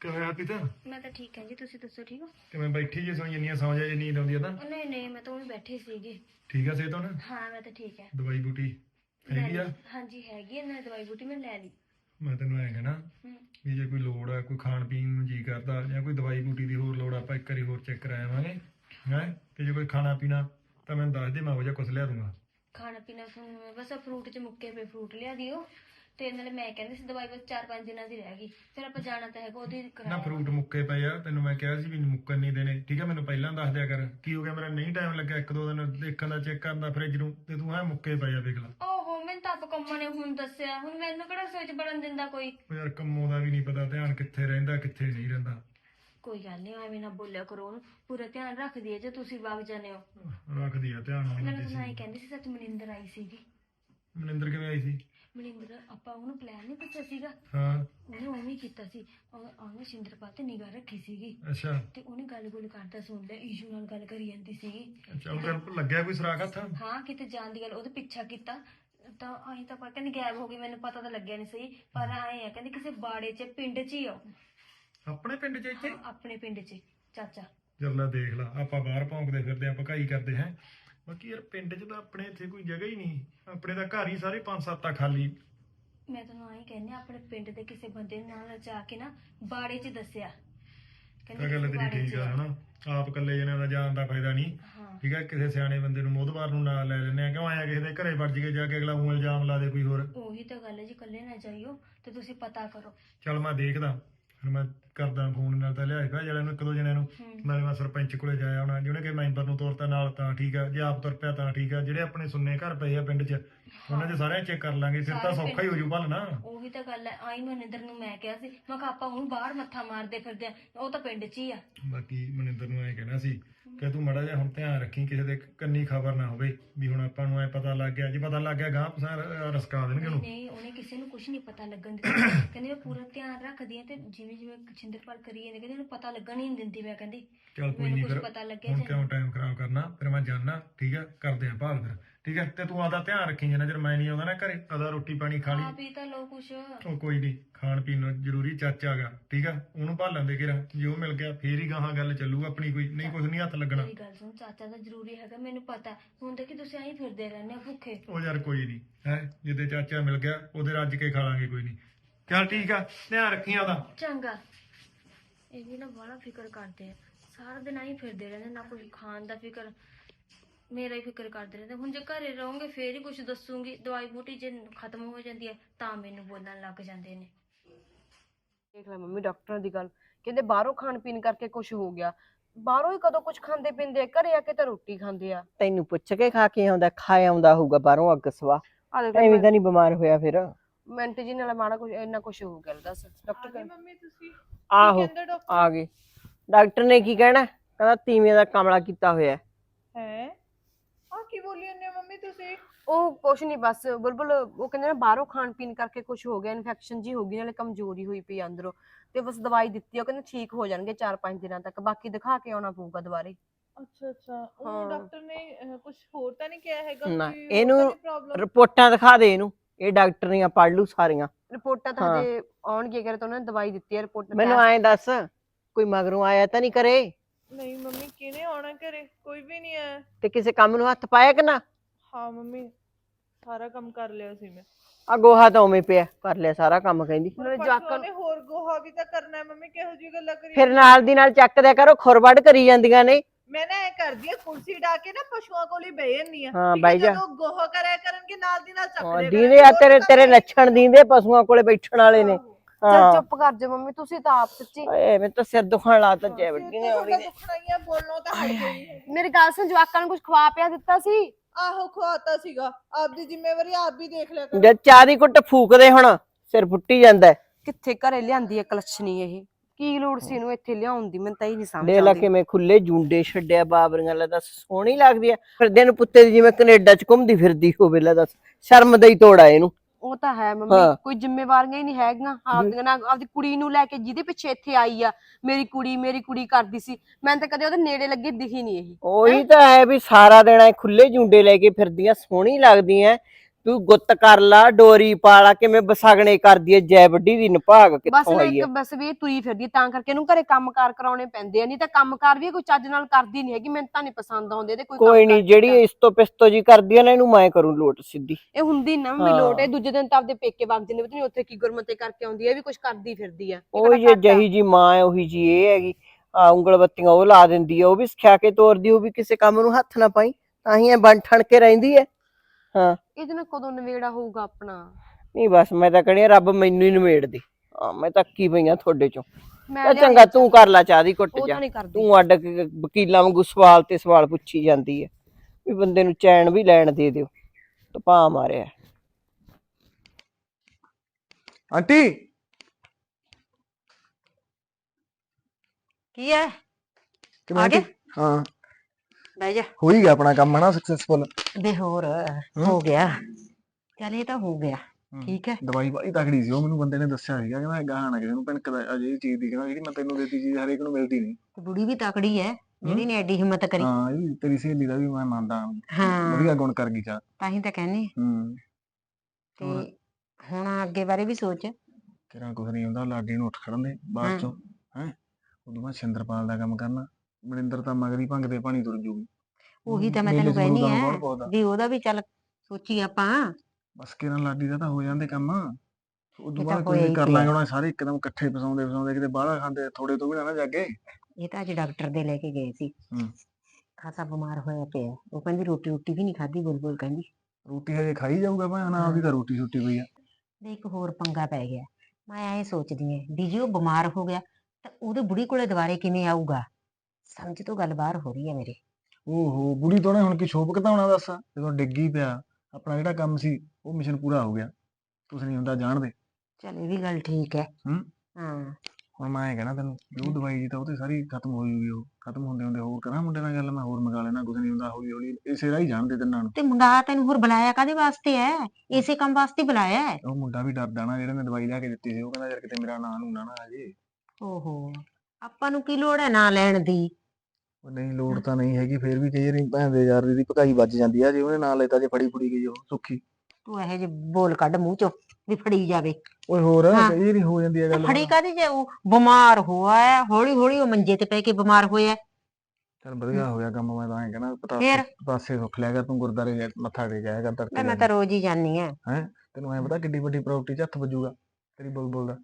ਕਿਵੇਂ ਆ ਪਿਤਾ ਮੈਂ ਤਾਂ ਠੀਕ ਹਾਂ ਜੀ ਤੁਸੀਂ ਦੱਸੋ ਠੀਕ ਹੋ? ਕਿਵੇਂ ਬੈਠੀ ਜੇ ਸੋਈ ਜੰਨੀਆਂ ਸੌਂ ਜਾ ਜੇ ਨੀਂਦ ਆਉਂਦੀ ਆ ਤਾਂ? ਨਹੀਂ ਨਹੀਂ ਮੈਂ ਤਾਂ ਉਹ ਬੈਠੀ ਸੀਗੀ। ਠੀਕ ਆ ਸੇ ਤਾਂ ਹਾਂ ਮੈਂ ਤਾਂ ਠੀਕ ਹੈ। ਦਵਾਈ ਬੂਟੀ ਹੈਗੀ ਆ? ਹਾਂਜੀ ਹੈਗੀ ਹੈ ਨਾ ਦਵਾਈ ਬੂਟੀ ਮੈਂ ਲੈ ਲਈ। ਮੈਂ ਤੈਨੂੰ ਐਂ ਕਹਿਣਾ ਵੀ ਜੇ ਕੋਈ ਲੋੜ ਆ ਕੋਈ ਖਾਣ ਪੀਣ ਨੂੰ ਜੀ ਕਰਦਾ ਜਾਂ ਕੋਈ ਦਵਾਈ ਬੂਟੀ ਦੀ ਹੋਰ ਲੋੜ ਆ ਆਪਾਂ ਇੱਕ ਵਾਰੀ ਹੋਰ ਚੈੱਕ ਕਰਾਵਾਂਗੇ ਹੈ? ਤੇ ਜੇ ਕੋਈ ਖਾਣਾ ਪੀਣਾ ਤਾਂ ਮੈਨੂੰ ਦੱਸ ਦੇ ਮੈਂ ਉਹ ਜਿਹਾ ਕੁਝ ਲਿਆ ਦੂੰਗਾ। ਖਾਣਾ ਪੀਣਾ ਫਰੂ- ਬਸ ਫਰੂਟ ਚ ਮੁੱਕੇ ਪਏ ਫਰੂਟ ਲਿਆ ਦਿਓ। ਤੇ ਨਾਲੇ ਮੈਂ ਕਹਿੰਦੀ ਸੀ ਦਵਾਈ ਬਸ 4-5 ਦਿਨਾਂ ਦੀ ਰਹਿ ਗਈ ਫਿਰ ਆਪਾਂ ਜਾਣਾ ਤਾਂ ਹੈਗਾ ਉਹਦੀ ਨਾ ਕਰਾਇਆ ਫਰੂਟ ਮੁੱਕੇ ਪਏ ਆ ਤੈਨੂੰ ਮੈਂ ਕਿਹਾ ਸੀ ਵੀ ਮੁੱਕਣ ਨਹੀਂ ਦੇਣੇ। ਠੀਕ ਆ ਮੈਨੂੰ ਪਹਿਲਾਂ ਦੱਸ ਦਿਆ ਕਰ ਕੀ ਹੋ ਗਿਆ ਮੇਰਾ ਨਹੀਂ ਟਾਈਮ ਲੱਗਿਆ ਇੱਕ ਦੋ ਦਿਨ ਦੇਖਣ ਦਾ ਚੈੱਕ ਕਰਨ ਦਾ ਫ੍ਰਿਜ ਨੂੰ ਤੇ ਤੂੰ ਐ ਮੁੱਕੇ ਪਏ ਆ ਵੇਖ ਲਾ ਓਹੋ ਮੈਨੂੰ ਤਾਂ ਆਪ ਕੰਮਾਂ ਨੇ ਹੁਣ ਦੱਸਿਆ ਹੁਣ ਮੈਨੂੰ ਕਿਹੜਾ ਸੋਚ ਬੜਨ ਦਿੰਦਾ ਕੋਈ? ਉਹ ਯਾਰ ਕੰਮੋਂ ਦਾ ਵੀ ਨਹੀਂ ਪਤਾ ਧਿਆਨ ਕਿੱਥੇ ਰਹਿੰਦਾ ਕਿੱਥੇ ਨਹੀਂ ਰਹਿੰਦਾ। ਕੋਈ ਗੱਲ ਨਹੀਂ ਐਵੇਂ ਨਾ ਬੋਲਿਆ ਕਰੋ ਉਹਨੂੰ ਪੂਰਾ ਧਿਆਨ ਰੱਖਦੀ ਹੈ ਜੇ ਤੁਸੀਂ ਵਗ ਜਾਂਦੇ ਹੋ। ਰੱਖਦੀ ਆ ਧਿਆਨ ਨਾਲੇ ਹੀ ਸੀ ਕਹਿੰਦੀ ਸੀ ਸੱਚ ਮਨਿੰਦਰ ਆਈ ਸੀਗੀ। ਮਨਿੰਦਰ ਕਿਵੇਂ ਆਈ ਸੀ? ਮਨਿੰਦਰ ਆਪਾਂ ਉਹਨੂੰ ਪਲਾਨ ਨਹੀਂ ਦੱਸਿਆ ਸੀਗਾ। ਹਾਂ। ਉਹਨੇ ਉਵੇਂ ਹੀ ਕੀਤਾ ਸੀ। ਉਹ- ਉਹਨੇ ਸਿੰਦਰਪਾਲ ਤੇ ਨਿਗਾਹ ਰੱਖੀ ਸੀਗੀ। ਅੱਛਾ। ਤੇ ਉਹਨੇ ਗੱਲ-ਗੁੱਲ ਕਰਦਾ ਸੁਣ ਲਿਆ ਈਸ਼ੂ ਨਾਲ ਗੱਲ ਕਰੀ ਜਾਂਦੀ ਸੀਗੀ ਅੱਛਾ ਉਹ ਗੱਲ ਲੱਗਿਆ ਕੋਈ ਸਰਾਖ ਹੱਥ? ਹਾਂ ਕਿਤੇ ਜਾਣ ਦੀ ਗੱਲ ਉਹਦੇ ਪਿੱਛਾ ਕੀਤਾ। ਤਾਂ ਅਸੀਂ ਤਾਂ ਪਤਾ ਨਹੀਂ ਗਾਇਬ ਹੋ ਗਈ ਮੈਨੂੰ ਪਤਾ ਤਾਂ ਲੱਗਿਆ ਨਹੀਂ ਸਹੀ। ਪਰ ਆਏ ਆ ਕਹਿੰਦੇ ਕਿਸੇ ਬਾੜੇ 'ਚ ਪਿੰਡ 'ਚ ਹੀ ਆ ਉਹ। ਆਪਣੇ ਪਿੰਡ 'ਚ ਇੱਥੇ? ਹਾਂ, ਆਪਣੇ ਪਿੰਡ 'ਚ ਚਾਚਾ। ਚੱਲ ਲੈ ਦੇਖ ਲਾ ਆਪਾਂ ਬਾਹਰ ਭੌਂਕਦੇ ਫਿਰਦੇ ਆ ਭਕਾਈ ਕਰਦੇ ਹੈ। ਬਾਕੀ ਯਾਰ ਪਿੰਡ 'ਚ ਤਾਂ ਆਪਣੇ ਇੱਥੇ ਕੋਈ ਜਗ੍ਹਾ ਹੀ ਨਹੀਂ। ਆਪਣੇ ਤਾਂ ਘਰ ਹੀ ਸਾਰੇ ਪੰਜ ਸੱਤ ਆ ਖਾਲੀ। ਮੈਂ ਤੁਹਾਨੂੰ ਆਈ ਕਹਿੰਦੀ ਹਾਂ, ਆਪਣੇ ਪਿੰਡ ਦੇ ਕਿਸੇ ਬੰਦੇ ਨਾਲ ਜਾ ਕੇ ਨਾ ਬਾੜੇ 'ਚ ਦੱਸਿਆ। ਤਾਂ ਗੱਲ ਤੇਰੀ ਬਾੜੇ 'ਚ ਠੀਕ ਆ ਹਨਾ? ਆਪ ਇਕੱਲੇ ਜਣਿਆਂ ਦਾ ਜਾਣ ਦਾ ਫਾਇਦਾ ਨਹੀਂ। ਹਾਂ। ਠੀਕ ਆ ਕਿਸੇ ਸਿਆਣੇ ਬੰਦੇ ਨੂੰ ਮੋਦਵਾਰ ਨੂੰ ਨਾਲ ਲੈ ਲੈਂਦੇ ਆ ਕਿਉਂ ਆਇਆ ਕਿਸੇ ਦੇ ਘਰੇ ਵੱਜ ਕੇ ਜਾ ਕੇ ਅਗਲਾ ਊਂ ਇਲਜ਼ਾਮ ਲਾ ਦੇ ਕੋਈ ਹੋਰ? ਉਹੀ ਤਾਂ ਗੱਲ ਹੈ ਜੀ ਇਕੱਲੇ ਨਾ ਜਾਈਓ ਤੇ ਤੁਸੀਂ ਪਤਾ ਕਰੋ। ਚੱਲ ਮੈਂ ਦੇਖਦਾ। ਫਿਰ ਮੈਂ ਕਰਦਾ ਫੋਨ ਨਾਲ ਤਾਂ ਲਿਆਏ ਪਿਆ ਜਿਹੜਾ ਨੂੰ ਇੱਕ ਦੋ ਜਣਿਆਂ ਨੂੰ ਨਾਲੇ ਮੈਂ ਸਰਪੰਚ ਕੋਲੇ ਜਾਇਆ ਹੋਣਾ ਜਿਹਨੇ ਕਿ ਮੈਂਬਰ ਨੂੰ ਤੋਰਤਾ ਨਾਲ ਤਾਂ ਠੀਕ ਆ ਜੇ ਆਪ ਤੁਰ ਪਿਆ ਤਾਂ ਠੀਕ ਆ ਜਿਹੜੇ ਆਪਣੇ ਸੁੰਨੇ ਘਰ ਪਏ ਆ ਪਿੰਡ 'ਚ ਉਹਨਾਂ ਦੇ ਸਾਰਿਆਂ ਚੈੱਕ ਕਰ ਲਾਂਗੇ ਫਿਰ ਤਾਂ ਸੌਖਾ ਹੀ ਹੋ ਜੂ ਭਲ ਨਾ ਉਹੀ ਤਾਂ ਗੱਲ ਹੈ ਆਈ ਮਨਿੰਦਰ ਨੂੰ ਮੈਂ ਕਿਹਾ ਸੀ ਮੈਂ ਕਿਹਾ ਆਪਾਂ ਹੁਣ ਬਾਹਰ ਮੱਥਾ ਮਾਰਦੇ ਫਿਰਦੇ ਆ ਉਹ ਤਾਂ ਪਿੰਡ 'ਚ ਹੀ ਆ। ਬਾਕੀ ਮਨਿੰਦਰ ਨੂੰ ਐ ਕਹਿਣਾ ਸੀ ਕਿ ਤੂੰ ਮੜਾ ਜਿਹਾ ਹੁਣ ਧਿਆਨ ਰੱਖੀ ਕਿਸੇ ਦੇ ਕੰਨੀ ਖਬਰ ਨਾ ਹੋਵੇ ਵੀ ਹੁਣ ਆਪਾਂ ਨੂੰ ਐ ਪਤਾ ਲੱਗ ਗਿਆ। ਜੇ ਪਤਾ ਲੱਗ ਗਿਆ ਗਾਂ ਪਸਾਂ ਰਸਕਾ ਦੇਣਗੇ ਨਹੀਂ ਉਹਨੂੰ। ਨਹੀਂ ਉਹਨੇ ਕਿਸੇ ਨੂੰ ਕੁਝ ਨਹੀਂ ਪਤਾ ਲੱਗਣ ਦਿੱਤਾ। ਕਹਿੰਦੀ ਮੈਂ ਪੂਰਾ ਧਿਆਨ ਰੱਖਦੀ ਆ ਤੇ ਜਿਵੇਂ ਜਿਵੇਂ ਛਿੰਦਰਪਾਲ ਕਰੀ ਜਾਂਦੇ ਕਹਿੰਦੀ ਉਹਨੂੰ ਪਤਾ ਲੱਗਣ ਹੀ ਨਹੀਂ ਦਿੰਦੀ ਮੈਂ ਕਹਿੰਦੀ। ਚੱਲ ਕੋਈ ਮੈਨੂੰ ਨਹੀਂ ਕੁਝ ਫਿਰ ਪਤਾ ਲੱਗਿਆ ਹੁਣ ਜਾਂ ਕਿਉਂ ਟਾਈਮ ਖਰਾਬ ਕਰਨਾ? ਫਿਰ ਮੈਂ ਜਾਣਾ ਠੀਕ ਆ? ਕਰਦੇ ਆਂ ਭਾਲ ਫਿਰ ਠੀਕ ਆ? ਤੇ ਤੂੰ ਆਦਾ ਧਿਆਨ ਰੱਖੀ ਜਿੰਨਾ ਚਿਰ ਮੈਂ ਨਹੀਂ ਆਉਂਦਾ ਨਾ ਘਰੇ ਆਦਾ ਰੋਟੀ ਪਾਣੀ ਖਾ ਲਈ। ਆਪ ਹੀ ਤਾਂ ਲੋ ਕੁਛ। ਉਹ ਕੋਈ ਨਹੀਂ ਖਾਣ ਪੀਣ ਨੂੰ ਜ਼ਰੂਰੀ ਚਾਚਾ ਗਾ ਠੀਕ ਆ? ਉਹਨੂੰ ਭਾਲਣ ਦੇ ਕਿਰਾ ਜੇ ਉਹ ਮਿਲ ਗਿਆ ਫੇਰ ਹੀ ਗਾਹਾਂ ਗੱਲ ਚੱਲੂ ਆਪਣੀ ਕੋਈ ਨਹੀਂ ਕੁਝ ਨਹੀਂ ਹੱਥ ਲੱਗਣਾ। ਮੇਰੀ ਗੱਲ ਸੁਣ ਚਾਚਾ ਦਾ ਜ਼ਰੂਰੀ ਹੈਗਾ ਮੈਨੂੰ ਪਤਾ। ਹੁਣ ਦੇਖੀ ਤੁਸੀਂ ਆਹੀ ਫਿਰਦੇ ਰਹਿੰਦੇ ਆ ਭੁੱਖੇ। ਉਹ ਯਾਰ ਕੋਈ ਨਹੀਂ ਹੈ? ਜਿੱਦੇ ਚਾਚਾ ਮਿਲ ਗਿਆ ਉਹਦੇ ਰੱਜ ਕੇ ਖਾ ਲਾਂਗੇ ਕੋਈ ਨਹੀਂ। ਚੱਲ ਠੀਕ ਆ ਧਿਆਨ ਰੱਖੀ ਉਹਦਾ। ਚੰਗਾ। ਇਹ ਵੀ ਨਾ ਬੜਾ ਫਿਕਰ ਕਰਦੇ ਆ। ਸਾਰਾ ਦਿਨ ਆਹੀ ਫਿਰਦੇ ਰਹਿੰਦੇ ਨਾ ਕੁਝ ਖਾਣ ਦਾ ਫਿਕਰ। ਮੇਰਾ ਹੀ ਫਿਕਰ ਕਰਦੇ ਰਹਿੰਦੇ। ਹੁਣ ਜੇ ਘਰੇ ਰਹੋਗੇ ਫੇਰ ਹੀ ਕੁਝ ਦੱਸੂਗੀ। ਦਵਾਈ ਬੂਟੀ ਜੇ ਖਤਮ ਹੋ ਜਾਂਦੀ ਹੈ ਤਾਂ ਮੈਨੂੰ ਬੋਲਣ ਲੱਗ ਜਾਂਦੇ ਨੇ। ਦੇਖ ਲੈ ਮੰਮੀ ਡਾਕਟਰਾਂ ਦੀ ਗੱਲ। ਕਹਿੰਦੇ ਬਾਹਰੋਂ ਖਾਣ ਪੀਣ ਕਰਕੇ ਕੁਝ ਹੋ ਗਿਆ। ਬਾਹਰੋਂ ਹੀ ਕਦੋਂ ਕੁਝ ਖਾਂਦੇ ਪੀਂਦੇ ਆ, ਘਰੇ ਆ ਕੇ ਤਾਂ ਰੋਟੀ ਖਾਂਦੇ ਆ। ਤੈਨੂੰ ਪੁੱਛ ਕੇ ਖਾ ਕੇ ਆਉਂਦਾ ਖਾ ਆਉਂਦਾ ਹੋਊਗਾ ਬਾਹਰੋਂ ਅੱਗ ਸਵਾ। ਆ ਦੇਖ ਐਵੇਂ ਤਾਂ ਨਹੀਂ ਬਿਮਾਰ ਹੋਇਆ ਫਿਰ। ਮਿੰਟ ਜੀ ਨਾਲ ਮਾੜਾ ਕੁਝ ਇੰਨਾ ਕੁਝ ਹੋ ਗਿਆ ਲੈ ਦੱਸ ਡਾਕਟਰ ਕਹਿੰਦੇ ਮੰਮੀ ਤੁਸੀਂ। ਆਹੋ ਕਹਿੰਦੇ ਡਾਕਟਰ ਆ ਗਏ ਡਾਕਟਰ ਨੇ ਕੀ ਕਹਿਣਾ? ਕਹਿੰਦਾ ਤੀਵੀਂ ਦਾ ਕਮਲਾ ਕੀਤਾ ਹੋਇਆ। ਹੈ। ਹੈ ਆ ਕੀ ਬੋਲੀ ਜਾਂਦੇ ਹੋ ਮੰਮੀ ਤੁਸੀਂ? ਉਹ ਕੁਝ ਨਹੀਂ ਬਸ ਬੁਲਬੁਲ ਉਹ ਕਹਿੰਦੇ ਨਾ ਬਾਹਰੋਂ ਖਾਣ ਪੀਣ ਕਰਕੇ ਕੁਝ ਹੋ ਗਿਆ ਇਨਫੈਕਸ਼ਨ ਜੀ ਹੋ ਗਈ ਨਾਲੇ ਕਮਜ਼ੋਰੀ ਹੋਈ ਪਈ ਆ ਅੰਦਰੋਂ ਤੇ ਬਸ ਦਵਾਈ ਦਿੱਤੀ ਆ, ਉਹ ਕਹਿੰਦੇ ਠੀਕ ਹੋ ਜਾਣਗੇ 4-5 ਦਿਨਾਂ ਤੱਕ ਬਾਕੀ ਦਿਖਾ ਕੇ ਆਉਣਾ ਪਊਗਾ ਦੁਬਾਰੇ। ਅੱਛਾ ਅੱਛਾ ਉਹ ਹਾਂ। ਡਾਕਟਰ ਨੇ ਕੁਝ ਹੋਰ ਤਾਂ ਨਹੀਂ ਕਿਹਾ ਹੈਗਾ ਨਾ, ਕੋਈ ਇਹਨੂੰ ਪ੍ਰੋਬਲਮ ਰਿਪੋਰਟਾਂ ਦਿਖਾ ਦੇ ਇਹਨੂੰ ਇਹ ਡਾਕਟਰੀਆਂ ਪੜ ਲੂ ਸਾਰੀਆਂ। ਰਿਪੋਰਟਾਂ ਤਾਂ ਹਾਂ। ਹਜੇ ਆਉਣਗੇ ਕਰੇ ਤਾਂ ਉਹਨਾਂ ਨੇ ਦਵਾਈ ਦਿੱਤੀ ਹੈ ਰਿਪੋਰਟ ਮੈਨੂੰ ਐਂ ਦੱਸ ਕੋਈ ਮਗਰੋਂ ਆਇਆ ਤਾਂ ਨਹੀਂ ਕਰੇ ਨਹੀਂ ਮੰਮੀ ਕਿਹਨੇ ਆਉਣਾ ਘਰੇ? ਕੋਈ ਵੀ ਨਹੀਂ ਆਇਆ। ਤੇ ਕਿਸੇ ਕੰਮ ਨੂੰ ਹੱਥ ਪਾਇਆ ਕਿ ਨਾ? ਹਾਂ ਮੰਮੀ ਸਾਰਾ ਕੰਮ ਕਰ ਲਿਆ ਸੀ ਮੈਂ। ਆ ਗੋਹਾ ਤਾਂ ਉਵੇਂ ਪਿਆ ਕਰ ਲਿਆ ਸਾਰਾ ਕੰਮ ਕਹਿੰਦੀ। ਨਾਲੇ ਜਵਾਕਾਂ ਨੇ ਹੋਰ ਗੋਹਾ ਵੀ ਤਾਂ ਕਰਨਾ ਹੈ ਮੰਮੀ ਕਿਹੋ ਜਿਹੀ ਗੱਲਾਂ ਕਰੀ ਫਿਰ ਨਾਲ ਦੀ ਨਾਲ ਚੱਕ ਦਿਆ ਕਰੋ ਖੁਰਵੜ ਕਰੀ ਜਾਂਦੀਆਂ ਨੇ। ਮੈਂ ਨਾ ਇਹ ਕਰਦੀ ਆ ਕੁਰਸੀ ਢਾ ਕੇ ਨਾ ਪਸ਼ੂਆਂ ਕੋਲ ਹੀ ਬਹਿ ਜਾਂਦੀ ਆ ਹਾਂ, ਬਹਿ ਜਾ। ਜਦੋਂ ਗੋਹਾ ਕਰਿਆ ਕਰਨਗੇ ਨਾਲ ਦੀ ਨਾਲ ਚੱਕ ਹਾਂ, ਲਿਆ ਦੀਦੇ ਆ ਤੇਰੇ ਤੇਰੇ ਲੱਛਣ ਦੀਂਦੇ ਪਸ਼ੂਆਂ ਕੋਲੇ ਬੈਠਣ ਵਾਲੇ ਨੇ। ਚੱਲ ਹਾਂ। ਚੁੱਪ ਕਰ ਜਾ ਮੰਮੀ ਤੁਸੀਂ ਤਾਂ ਆਪ ਸੱਚੀ ਓਏ ਮੈਂ ਤਾਂ ਸਿਰ ਦੁਖਣ ਜੈ ਵੱਡੀ ਵੱਡੀ ਨੇ ਨੇ ਆਉਣੀ ਨੇ ਦੁੱਖਣਾ ਹੀ ਆ ਬੋਲਣੋਂ ਤਾਂ ਹਟ ਗਈ। ਹੈ ਮੇਰੀ ਗੱਲ ਸੁਣ ਜਵਾਕਾਂ ਨੂੰ ਕੁਝ ਖਵਾ ਪਿਆ ਦਿੱਤਾ ਸੀ? ਆਹੋ ਖਵਾਤਾ ਸੀਗਾ। ਆਪਦੀ ਜ਼ਿੰਮੇਵਾਰੀ ਆਪ ਵੀ ਦੇਖ ਲਿਆ ਕਰੋ। ਜਦ ਚਾਹ ਦੀ ਕੁੱਟ ਫੂਕਦੇ ਹੁਣ ਸਿਰ ਫੁੱਟੀ ਜਾਂਦਾ। ਹੈ। ਕਿੱਥੇ ਘਰੇ ਲਿਆਂਦੀ ਹੈ ਕਲਛਣੀ ਇਹ? ਕੀ ਲੋੜ ਸੀ ਇਹਨੂੰ ਇੱਥੇ ਲਿਆਉਣ ਦੀ? ਮੈਨੂੰ ਤਾਂ ਇਹ ਨਹੀਂ ਸਮਝ ਦੇ ਲਾ ਆਉਂਦੀ। ਕਿਵੇਂ ਖੁੱਲੇ ਜੁੰਡੇ ਛੱਡਿਆ ਬਾਬਰੀਆਂ ਲੈ ਦੱਸ ਸੋਹਣੀ ਲੱਗਦੀ ਐ। ਫਿਰਦੇ ਨੂੰ ਪੁੱਤੇ ਦੀ ਜਿਵੇਂ ਕੈਨੇਡਾ ਚ ਘੁੰਮਦੀ ਫਿਰਦੀ ਹੋਵੇ ਲੈ ਦੱਸ। ਸ਼ਰਮ ਦਾ ਹੀ ਤੋੜਾ ਇਹਨੂੰ। ਉਹ ਤਾਂ ਹੈ ਮੰਮੀ ਹਾਂ। ਕੋਈ ਜ਼ਿੰਮੇਵਾਰੀਆਂ ਹੀ ਨਹੀਂ ਹੈਗੀਆਂ। ਆਪਦੀਆਂ ਨਾ ਆਪਦੀ ਕੁੜੀ ਨੂੰ ਲੈ ਕੇ ਜਿਹਦੇ ਪਿੱਛੇ ਇੱਥੇ ਆਈ ਆ ਮੇਰੀ ਕੁੜੀ ਮੇਰੀ ਕੁੜੀ ਕਰਦੀ ਸੀ। ਮੈਂ ਤਾਂ ਕਦੇ ਉਹਦੇ ਨੇੜੇ ਲੱਗੀ ਦਿਖੀ ਨਹੀਂ ਇਹ। ਉਹੀ ਤਾਂ ਹੈ ਵੀ ਸਾਰਾ ਦਿਨ ਐ ਖੁੱਲੇ ਜੁੰਡੇ ਲੈ ਕੇ ਫਿਰਦੀਆਂ ਸੋਹਣੀ ਲੱਗਦੀਆਂ। ਤੂੰ ਗੁੱਤ ਕਰ ਲਾ ਡੋਰੀ ਪਾਲਾ ਕਿਵੇਂ ਬਸਾਗਣੇ ਕਰਦੀ ਐ ਜੈ ਵੱਡੀ ਦੀ ਨਿਭਾਗ ਬਸ ਕਿੱਥੋਂ ਆਈ ਇੱਕ ਐ ਬਸ ਵੀ ਇਹ ਤੁਰੀ ਫਿਰਦੀ ਹੈ, ਤਾਂ ਕਰਕੇ ਇਹਨੂੰ ਘਰੇ ਕੰਮਕਾਰ ਕਰਾਉਣੇ ਪੈਂਦੇ ਆ ਨਹੀਂ ਤਾਂ ਕੰਮਕਾਰ ਵੀ ਇਹ ਕੋਈ ਚੱਜ ਨਾਲ ਕਰਦੀ ਨਹੀਂ ਹੈਗੀ ਮੈਨੂੰ ਤਾਂ ਨਹੀਂ ਪਸੰਦ ਆਉਂਦੇ ਇਹਦੇ ਕੋਈ ਕੋਈ ਨਹੀਂ ਜਿਹੜੀ। ਇਸ ਤੋਂ ਪਿਸਤੋ ਜੀ ਕਰਦੀ ਐ ਨਾ ਇਹਨੂੰ ਮੈਂ ਕਰੂੰ ਲੋਟ ਸਿੱਧੀ ਇਹ ਹੁੰਦੀ ਨਾ ਵੀ ਹਾਂ। ਲੋਟ ਇਹ ਦੂਜੇ ਦਿਨ ਤਾਂ ਆਪਦੇ ਪੇਕੇ ਵਗ ਜਾਂਦੇ ਪਤਾ ਨਹੀਂ ਉੱਥੇ ਕੀ ਗੁਰਮਤੇ ਕਰਕੇ ਆਉਂਦੀ ਹੈ ਇਹ ਵੀ ਕੁਝ ਕਰਦੀ ਫਿਰਦੀ ਆ ਇਹ ਉਹ ਜੇ। ਜਹੀ ਜੀ ਮਾਂ ਐ ਉਹੀ ਜੀ ਇਹ ਹੈਗੀ ਆ ਉਂਗਲ ਬੱਤੀਆਂ ਉਹ ਲਾ ਦਿੰਦੀ ਐ ਉਹ ਵੀ ਸਿਖਾ ਕੇ ਤੋਰਦੀ ਉਹ ਵੀ ਕਿਸੇ ਕੰਮ ਨੂੰ ਹੱਥ ਨਾ ਪਾਈ ਤਾਂ ਹੀ ਐ ਬਣ ਠਣ ਕੇ ਰਹਿੰਦੀ ਐ ਹਾਂ ਇਹਦੇ ਨਾਲ ਕਦੋਂ ਨਵੇੜਾ ਹੋਊਗਾ ਆਪਣਾ? ਨਹੀਂ ਬਸ ਮੈਂ ਤਾਂ ਕਹਿੰਦੀ ਰੱਬ ਮੈਨੂੰ ਹੀ ਨਿਮੇੜ ਦੇ। ਹਾਂ ਮੈਂ ਤਾਂ ਕੀ ਪਈਆਂ ਤੁਹਾਡੇ ਚੋਂ। ਮੈਂ ਤਾਂ ਲਿਆਈ ਚੰਗਾ ਤੂੰ ਕਰ ਲੈ ਚਾਹ ਦੀ ਉਹ ਜਾ। ਤਾਂ ਨਹੀਂ ਕਰਦੀ। ਤੂੰ ਅੱਡ ਕੇ ਵਕੀਲਾਂ ਵਾਂਗੂ ਸਵਾਲ ਤੇ ਸਵਾਲ ਪੁੱਛੀ ਜਾਂਦੀ ਹੈ। ਵੀ ਬੰਦੇ ਨੂੰ ਚੈਨ ਵੀ ਲੈਣ ਦੇ ਦਿਓ। ਤਪਾ ਮਾਰਿਆ। ਆਂਟੀ! ਕੀ ਹੈ? ਕਿਵੇਂ ਆ ਗਏ? ਆਂਟੀ? ਹਾਂ। ਬਹਿ ਜਾ। ਹੋ ਹੀ ਗਿਆ ਆਪਣਾ ਕੰਮ ਹੈ ਨਾ ਸਕਸੈਸਫੁਲ ਬੇ ਹੋਰ ਹੋ। ਗਿਆ। ਚੱਲ ਇਹ ਤਾਂ ਹੋ ਗਿਆ ਠੀਕ ਹੈ। ਦਵਾਈ ਬਾਈ ਤਕੜੀ ਸੀ ਉਹ ਮੈਨੂੰ ਬੰਦੇ ਨੇ ਦੱਸਿਆ ਸੀਗਾ ਕਿ ਮੈਂ ਨਾ ਕਿਸੇ ਨੂੰ ਭਿਣਕਦਾ ਅਜੇ ਚੀਜ਼ ਦੀ ਕਹਿੰਦਾ ਜਿਹੜੀ ਮੈਂ ਤੈਨੂੰ ਦੇਤੀ ਚੀਜ਼ ਹਰੇਕ ਨੂੰ ਮਿਲਦੀ ਨਹੀਂ। ਤੇ ਬੁੜੀ ਵੀ ਤਕੜੀ ਹੈ ਜਿਹੜੀ ਨੇ ਐਡੀ ਹਿੰਮਤ ਕਰੀ। ਹਾਂ ਇਹ ਤੇਰੀ ਸਹੇਲੀ ਦਾ ਵੀ ਮੈਂ ਮੰਨਦਾ ਹਾਂ। ਵਧੀਆ ਗੁਣ ਕਰ ਗਈ ਚਾ ਤਾਂ ਹੀ ਤਾਂ ਕਹਿੰਦੇ। ਹੂੰ। ਤੇ ਹੁਣ ਅੱਗੇ ਬਾਰੇ ਵੀ ਸੋਚ। ਕਿਰਾਂ ਕੁਝ ਨਹੀਂ ਹੁੰਦਾ ਲਾਡੀ ਨੂੰ ਉੱਠ ਖੜਨ ਦੇ। ਬਾਅਦ ਚੋਂ ਹੈ। ਉਦੋਂ ਬਾਅਦ ਸਿੰਦਰਪਾਲ ਦਾ ਕੰਮ ਕਰਨਾ। ਮਨਿੰਦਰ ਤਾਂ ਮਗਰੀ ਭੰਗ ਦੇ ਪਾਣੀ ਤੁਰ ਜੂਗੀ। ਉਹੀ ਤਾਂ ਮੈਂ ਤੈਨੂੰ ਦਾ ਕੌਣ ਪੁੱਛਦਾ? ਵੀ ਉਹਦਾ ਵੀ ਚੱਲ ਸੋਚੀ ਆਪਾਂ। ਬਸ ਕਿਰਾਂ ਲਾਡੀ ਦਾ ਤਾਂ ਹੋ ਜਾਂਦੇ ਕੰਮ। ਉਦੋਂ ਬਾਅਦ ਕੋਈ ਕਰ। ਲਾਂਗੇ ਉਹਨਾਂ ਸਾਰੇ ਇੱਕਦਮ ਇਕੱਠੇ ਫਸਾਉਂਦੇ ਫਸਾਉਂਦੇ ਕਿਤੇ ਬਾਹਲਾ ਖਾਂਦੇ ਥੋੜੇ ਤੋਂ ਵੀ ਨਾ ਜਾਗੇ। ਇਹ ਤਾਂ ਅੱਜ ਡਾਕਟਰ ਦੇ ਲੈ ਕੇ ਗਏ ਸੀ। ਹੂੰ। ਖਾਸਾ ਬਿਮਾਰ ਹੋਇਆ ਪਿਆ। ਉਹ ਕਹਿੰਦੀ ਰੋਟੀ ਰੋਟੀ ਵੀ ਨਹੀਂ ਖਾਧੀ ਬੁਲਬੁਲ ਕਹਿੰਦੀ। ਰੋਟੀ ਹਜੇ ਖਾਈ ਜਾਊਗਾ ਭਾਂ ਨਾ ਉਹਦੀ ਤਾਂ ਰੋਟੀ ਛੁੱਟੀ ਪਈ ਆ। ਤੇ ਇੱਕ ਹੋਰ ਪੰਗਾ ਪੈ ਗਿਆ। ਮੈਂ ਐਂ ਸੋਚਦੀ ਆਂ ਵੀ ਜੇ ਉਹ ਬਿਮਾਰ ਹੋ ਗਿਆ ਤਾਂ ਉਹਦੇ ਬੁੜੀ ਕੋਲੇ ਦੁਬਾਰੇ ਕਿਵੇਂ ਆਊਗਾ? ਸਮਝ ਤੋਂ ਗੱਲ ਬਾਹਰ ਹੋ ਰਹੀ ਹੈ ਮੇਰੇ। ਓਹੋ ਬੁੜੀ ਤੋਂ ਨੇ ਹੁਣ ਕੀ ਸ਼ੋਭ ਘਟਾਉਣਾ ਦੱਸ। ਜਦੋਂ ਡਿੱਗੀ ਪਿਆ ਆਪਣਾ ਜਿਹੜਾ ਕੰਮ ਸੀ ਉਹ ਮਿਸ਼ਨ ਪੂਰਾ ਹੋ ਗਿਆ। ਤੁਸੀਂ ਨਹੀਂ ਹੁੰਦਾ ਜਾਣਦੇ। ਚੱਲ ਇਹ ਵੀ ਗੱਲ ਠੀਕ ਹੈ। ਹੂੰ। ਹਾਂ। ਹੁਣ ਮੈਂ ਇਹ ਕਹਿਣਾ ਤੈਨੂੰ ਉਹ ਦਵਾਈ ਜੀ ਤਾਂ ਉਹ ਤੇ ਸਾਰੀ ਖਤਮ ਹੋ ਜੂਗੀ ਉਹ। ਖਤਮ ਹੁੰਦੇ ਹੁੰਦੇ ਹੋਰ ਕਰਾਂ ਮੁੰਡੇ ਨਾਲ ਗੱਲ ਮੈਂ ਹੋਰ ਮੰਗਾ ਲੈਣਾ ਕੁਝ ਨਹੀਂ ਹੁੰਦਾ ਹੌਲੀ ਹੌਲੀ। ਇਸੇ ਰਾਹ ਹੀ ਜਾਣਦੇ ਤਿੰਨਾਂ ਨੂੰ। ਤੇ ਮੁੰਡਾ ਤੈਨੂੰ ਹੋਰ ਬੁਲਾਇਆ ਕਾਦੇ ਵਾਸਤੇ ਹੈ? ਇਸੇ ਕੰਮ ਵਾਸਤੇ ਬੁਲਾਇਆ ਹੈ? ਉਹ ਮੁੰਡਾ ਵੀ ਡਰਦਾ ਨਾ ਜਿਹੜੇ ਨੇ ਦਵਾਈ ਲਿਆ ਕੇ ਦਿੱਤੀ ਸੀ ਉਹ ਕਹਿੰਦਾ ਯਾਰ ਕਿਤੇ ਮੇਰਾ ਨਾਂ ਨੂੰ ਨਾ ਨਾ ਆ ਜੇ। ਓਹੋ। ਆਪਾਂ ਨੂੰ ਕੀ ਲੋੜ ਹੈ ਨਾਂ ਲੈਣ ਦੀ? ਉਹ ਨਹੀਂ ਲੋੜ ਤਾਂ ਨਹੀਂ ਹੈਗੀ ਫੇਰ ਵੀ ਕਈ ਵਾਰੀ ਭੈਣ ਦੇ ਯਾਰ ਦੀ ਭਕਾਈ ਵੱਜ ਜਾਂਦੀ ਆ ਜੇ ਉਹਨੇ ਨਾਂ ਲੈਤਾ ਜੇ ਫੜੀ ਫੁੜੀ ਗਈ ਉਹ ਸੁੱਖੀ। ਤੂੰ ਇਹੋ ਜਿਹੇ ਬੋਲ ਕੱਢ ਮੂੰਹ ਚੋਂ ਵੀ ਫੜੀ ਜਾਵੇ। ਓਏ ਹੋਰ ਹਾਂ। ਕਈ ਵਾਰੀ ਹੋ ਜਾਂਦੀ ਹੈ ਗੱਲ। ਫੜੀ ਕਾਦੀ ਜੇ ਉਹ ਬਿਮਾਰ ਹੋਇਆ ਹੈ ਹੌਲੀ ਹੌਲੀ ਉਹ ਮੰਜੇ ਤੇ ਪੈ ਕੇ ਬਿਮਾਰ ਹੋਇਆ ਹੈ। ਚਲ ਵਧੀਆ ਹੋ। ਗਿਆ ਕੰਮ ਮੈਂ ਤਾਂ ਐਂ ਕਹਿਣਾ ਪਤਾ ਫੇਰ? ਪਾਸੇ ਸੁੱਖ ਲਿਆ ਕਰ ਤੂੰ ਗੁਰਦਾਰੇ ਜਾ ਮੱਥਾ ਟੇਕ ਆਇਆ ਕਰ ਤੜਕੇ ਮੈਂ ਤਾਂ ਰੋਜ਼ ਹੀ ਜਾਨੀ ਆ ਕੇ। ਤੈਨੂੰ ਐਂ ਪਤਾ ਕਿੱਡੀ ਵੱਡੀ ਪ੍ਰਾਪਰਟੀ 'ਚ ਹੱਥ ਵੱਜੂਗਾ ਤੇਰੀ ਬੁਲਬੁਲ ਦਾ।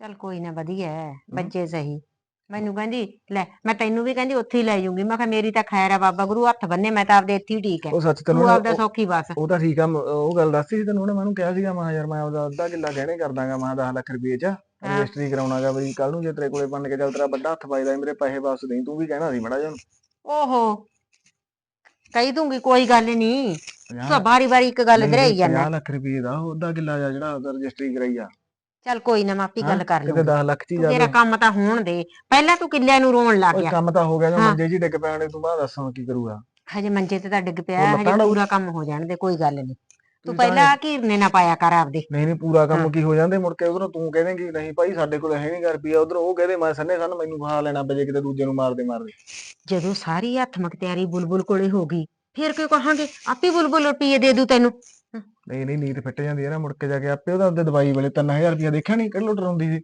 ਚੱਲ ਕੋਈ ਨਾ ਵਧੀਆ ਹੈ ਬੱਚੇ ਸਹੀ। ਮੈਨੂੰ ਕਹਿੰਦੀ ਲੈ ਮੈਂ ਤੈਨੂੰ ਵੀ ਕਹਿੰਦੀ ਉੱਥੇ ਹੀ ਲੈ ਜਾਊਂਗੀ। ਮੈਂ ਕਿਹਾ ਮੇਰੀ ਤਾਂ ਖੈਰ ਹੈ ਬਾਬਾ ਗੁਰੂ ਹੱਥ ਬੰਨੇ ਮੈਂ ਤਾਂ ਆਪਦੇ ਇੱਥੇ ਹੀ ਠੀਕ ਹੈ ਉਹ ਸੱਚ ਤੈਨੂੰ ਤੂੰ ਨਾ- ਆਪਦਾ ਉਹ- ਸੌਖੀ ਬਸ। ਉਹ ਤਾਂ ਠੀਕ ਆ ਮ- ਉਹ ਗੱਲ ਦੱਸੀ ਸੀ ਤੈਨੂੰ ਉਹਨੇ ਮੈਨੂੰ ਕਿਹਾ ਸੀਗਾ ਮੈਂ ਯਾਰ ਮੈਂ ਆਪਦਾ ਅੱਧਾ ਕਿੱਲਾ ਗਹਿਣੇ ਕਰ ਦਾਂਗਾ ਮੈਂ 10 ਲੱਖ ਰੁਪਏ 'ਚ। ਰਜਿਸਟਰੀ ਕਰਾਉਣਾਗਾ ਬਈ ਕੱਲ ਨੂੰ ਜੇ ਤੇਰੇ ਕੋਲੇ ਬਣ ਕੇ ਚੱਲ ਤੇਰਾ ਵੱਡਾ ਹੱਥ ਵੱਜਦਾ ਮੇਰੇ ਪੈਸੇ ਵਾਪਸ ਦੇਈਂ ਤੂੰ ਵੀ ਕਹਿਣਾ ਸੀ ਮੜਾ ਜਿਹਾ ਓਹੋ। ਕਹਿ ਦੂੰਗੀ ਕੋਈ ਗੱਲ ਨਹੀਂ ਤੂੰ 50 ਬਾਰੀ ਬਾਰੀ ਇੱਕ ਗੱਲ ਦਰਾਈ ਜਾਂਦਾ। ਲੱਖ ਰੁਪਏ ਦਾ ਉਹ ਅੱਧਾ ਕਿੱਲਾ ਜਿਹੜਾ ਰਜਿਸਟਰੀ ਕਰਾਈ ਆ। ਚੱਲ ਕੋਈ ਨਾ ਮਾਪੀ ਗੱਲ ਕਰ ਕਿਤੇ ਲੂੰਗੀ 10 ਲੱਖ 'ਚ ਹੀ ਤੂੰ ਤੇਰਾ ਕੰਮ ਤਾਂ ਹੋਣ ਦੇ। ਪਹਿਲਾਂ ਤੂੰ ਕਿੱਲਿਆਂ ਨੂੰ ਰੋਣ ਲੱਗ ਓਏ ਗਿਆ। ਕੰਮ ਤਾਂ ਹੋ ਗਿਆ ਜੋ ਹਾਂ। ਮੰਜੇ ਹੀ ਡਿੱਗ ਪਿਆ ਤੂੰ ਬਾਅਦ ਦੱਸਾਂ ਕੀ ਕਰੂਗਾ। ਹਜੇ ਮੰਜੇ ਤੇ ਤਾਂ ਡਿੱਗ ਪਿਆ ਉਹ ਲੱਤਾਂ ਹਜੇ ਪੂਰਾ ਕੰਮ ਹੋ ਜਾਣ ਦੇ ਕੋਈ ਗੱਲ ਨਹੀਂ। ਤੂੰ ਪਹਿਲਾਂ ਘੀਰਨੇ ਨਾ ਪਾਇਆ ਕਰ ਆਪਦੇ। ਨਹੀਂ ਨਹੀਂ ਪੂਰਾ ਕੰਮ। ਕੀ ਹੋ ਜਾਂਦੇ ਮੁੜ ਕੇ ਉਧਰੋਂ ਤੂੰ ਕਹਿ ਦੇਂਗੀ ਨਹੀਂ ਭਾਈ ਸਾਡੇ ਕੋਲ ਹੈ ਨਹੀਂ ਰੁਪਿਆ ਉਧਰੋਂ ਉਹ ਕਹਦੇ ਮੈਂ ਸੰਨੇ ਸੰਨ ਮੈਨੂੰ ਫਹਾ ਲੈਣਾ ਬਜੇ ਕਿਤੇ ਦੂਜੇ ਨੂੰ ਮਾਰਦੇ ਮਾਰਦੇ। ਜਦੋਂ ਸਾਰੀ ਹੱਥ ਮਖਤਿਆਰੀ ਬੁਲਬੁਲ ਕੋਲੇ ਹੋ ਗਈ ਫਿਰ ਕਿਉਂ ਕਹਾਂਗੇ? ਆਪੇ ਬੁਲਬੁਲ ਰੁਪਈਏ ਦੇ ਦੂ ਤੈਨੂੰ। ਨਹੀਂ ਨਹੀਂ ਨੀਤ ਫਿੱਟ ਜਾਂਦੀ ਹੈ ਨਾ ਮੁੜ ਕੇ ਜਾ ਕੇ ਆਪੇ ਉਹਦਾ ਉਹਦੇ ਦਵਾਈ ਵੇਲੇ 3000 ਰੁਪਿਆ ਦੇਖਿਆ ਨਹੀਂ ਕਿਹੜੀ ਰੋਂਦੀ ਸੀ?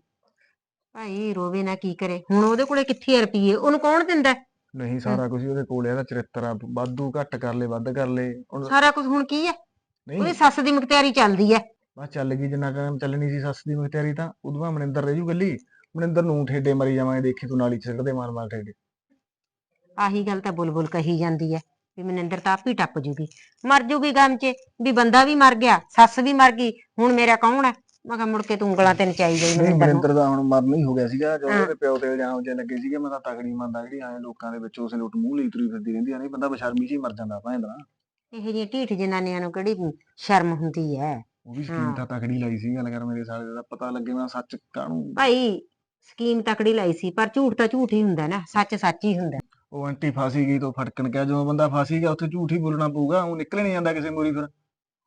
ਭਾਈ ਰੋਵੇ ਨਾ ਕੀ ਕਰੇ? ਹੁਣ ਉਹਦੇ ਕੋਲੇ ਕਿੱਥੇ ਆ ਰੁਪਈਏ? ਉਹਨੂੰ ਕੌਣ ਦਿੰਦਾ? ਹੈ? ਨਹੀਂ ਸਾਰਾ ਕੁਝ ਉਹਦੇ ਕੋਲ ਹੈ ਇਹਦਾ ਚਰਿੱਤਰ ਆ ਵਾਧੂ ਘੱਟ ਕਰ ਲੈ ਵੱਧ ਕਰ ਲੈ ਹੁਣ ਸਾਰਾ ਕੁਝ ਹੁਣ ਕੀ ਹੈ? ਉਹਦੀ ਨਹੀਂ ਸੱਸ ਦੀ ਮਖਤਿਆਰੀ ਚੱਲਦੀ ਹੈ। ਬਸ ਚੱਲ ਗਈ ਜਿੰਨਾ ਟਾਈਮ ਚੱਲਣੀ ਸੀ ਸੱਸ ਦੀ ਮੁਖਤਿਆਰੀ ਤਾਂ ਉਦੋਂ ਬਾਅਦ ਮਨਿੰਦਰ ਰਹਿ ਜੂ ਗੱਲੀ ਮਨਿੰਦਰ ਨੂੰ ਠੇਡੇ ਮਰੀ ਜਾਵਾਂਗੇ ਦੇਖੀ ਤੂੰ ਨਾਲੀ ਚ ਸਿੱਟਦੇ ਮਾਰ ਮਾਰ ਠੇਡੇ। ਆਹੀ ਗੱਲ ਤਾਂ ਬੁਲਬੁਲ ਕਹੀ ਜਾਂਦੀ ਹੈ। ਵੀ ਮਨਿੰਦਰ ਤਾਂ ਆਪ ਹੀ ਟੱਪ ਜੂਗੀ। ਮਰ ਜੂਗੀ ਗਮ 'ਚ ਵੀ ਬੰਦਾ ਵੀ ਮਰ ਗਿਆ ਸੱਸ ਵੀ ਮਰ ਗਈ ਹੁਣ ਮੇਰਾ ਕੌਣ ਹੈ? ਮੈਂ ਕਿਹਾ ਮੁੜ ਕੇ ਤੂੰ ਉਂਗਲਾਂ ਤੇ ਨਚਾਈ ਜਾਈ ਨਹੀਂ ਮਨਿੰਦਰ ਨੂੰ। ਮਨਿੰਦਰ ਦਾ ਹੁਣ ਮਰਨ ਹੀ ਹੋ ਗਿਆ ਸੀਗਾ ਜਦੋਂ। ਉਹਦੇ ਪਿਓ ਤੇ ਇਲਜ਼ਾਮ ਜੇ ਲੱਗੇ ਸੀਗੇ ਮੈਂ ਤਾਂ ਤਗੜੀ ਮੰਨਦਾ ਜਿਹੜੀ ਐਂ ਲੋਕਾਂ ਦੇ ਵਿੱਚ ਉਸੇ ਲੁੱਟ ਮੂੰਹ ਲਈ ਤੁਰੀ ਫਿਰਦੀ ਰਹਿੰਦੀ ਆ ਨਹੀਂ ਬੰਦਾ ਬਸ਼ਰਮੀ ਹੀ ਮਰ ਜਾਂਦਾ ਭੈਂਦਾ ਇਹੋ ਜਿਹੀਆਂ ਢੀਠ ਜਨਾਨੀਆਂ ਨੂੰ ਕਿਹੜੀ ਸ਼ਰਮ ਹੁੰਦੀ ਹੈ ਉਹ ਵੀ ਸਕੀਮ। ਤਾਂ ਤਗੜੀ ਲਾਈ ਸੀ ਗੱਲ ਕਰ ਮੇਰੇ ਸਾਲੇ ਦਾ ਪਤਾ ਲੱਗੇ ਮੈਂ ਸੱਚ ਕਾਹਨੂੰ। ਭਾਈ ਸਕੀਮ ਤਕੜੀ ਲਾਈ ਸੀ ਪਰ ਝੂਠ ਤਾਂ ਝੂਠ ਹੀ ਹੁੰਦਾ ਨਾ ਸੱਚ ਸੱਚ ਹੀ ਹੁੰਦਾ। ਉਹ ਆਂਟੀ ਫਾਸੀ ਗਈ ਤੋਂ ਫਟਕਣ ਕਿਆ ਜਦੋਂ ਬੰਦਾ ਫਾਸੀ ਗਿਆ ਉੱਥੇ ਝੂਠ ਹੀ ਬੋਲਣਾ ਪਊਗਾ ਉਹ ਨਿਕਲ ਨਹੀਂ ਜਾਂਦਾ ਕਿਸੇ ਮੂਰੀ ਫਿਰ।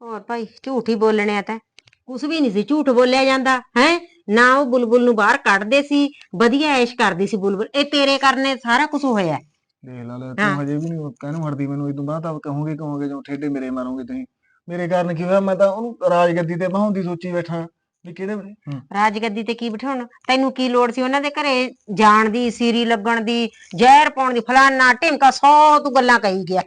ਹੋਰ ਭਾਈ ਝੂਠ ਹੀ ਬੋਲਣੇ ਆ ਤਾਂ। ਕੁਛ ਵੀ ਨਹੀਂ ਸੀ ਝੂਠ ਬੋਲਿਆ ਜਾਂਦਾ ਹੈ? ਨਾ ਉਹ ਬੁਲਬੁਲ ਨੂੰ ਬਾਹਰ ਕੱਢਦੇ ਸੀ ਵਧੀਆ ਐਸ਼ ਕਰਦੀ ਸੀ ਬੁਲਬੁਲ। ਇਹ ਤੇਰੇ ਕਰਨੇ ਸਾਰਾ ਕੁਝ ਹੋਇਆ। ਦੇਖ ਲਾ ਲੈ। ਤੂੰ ਹਜੇ ਵੀ ਨਹੀਂ ਕਹਿਣੋਂ ਹਟਦੀ ਮੈਨੂੰ ਇਦੋਂ ਬਾਅਦ ਤਾਂ ਕਹੋਗੇ ਕਹੋਗੇ ਜਦੋਂ ਠੇਡੇ ਮੇਰੇ ਮਾਰੋਗੇ ਤੁਸੀਂ। ਮੇਰੇ ਕਾਰਨ ਕੀ ਹੋਇਆ? ਮੈਂ ਤਾਂ ਉਹਨੂੰ ਰਾਜਗੱਦੀ ਤੇ ਬਹਾਉਣ ਦੀ ਸੋਚੀ ਬੈਠਾ। ਵੀ ਕਿਹੜੇ ਵੇਲੇ ਹੂੰ। ਰਾਜਗੱਦੀ ਤੇ ਕੀ ਬਿਠਾਉਣ? ਤੈਨੂੰ ਕੀ ਲੋੜ ਸੀ ਉਹਨਾਂ ਦੇ ਘਰੇ? ਜਾਣ ਦੀ ਸੀਰੀ ਲੱਗਣ ਦੀ ਜ਼ਹਿਰ ਪਾਉਣ ਦੀ ਫਲਾਨਾ ਢਿਮਕਾ ਸੌ ਤੂੰ ਗੱਲਾਂ ਕਹੀ ਗਿਆ।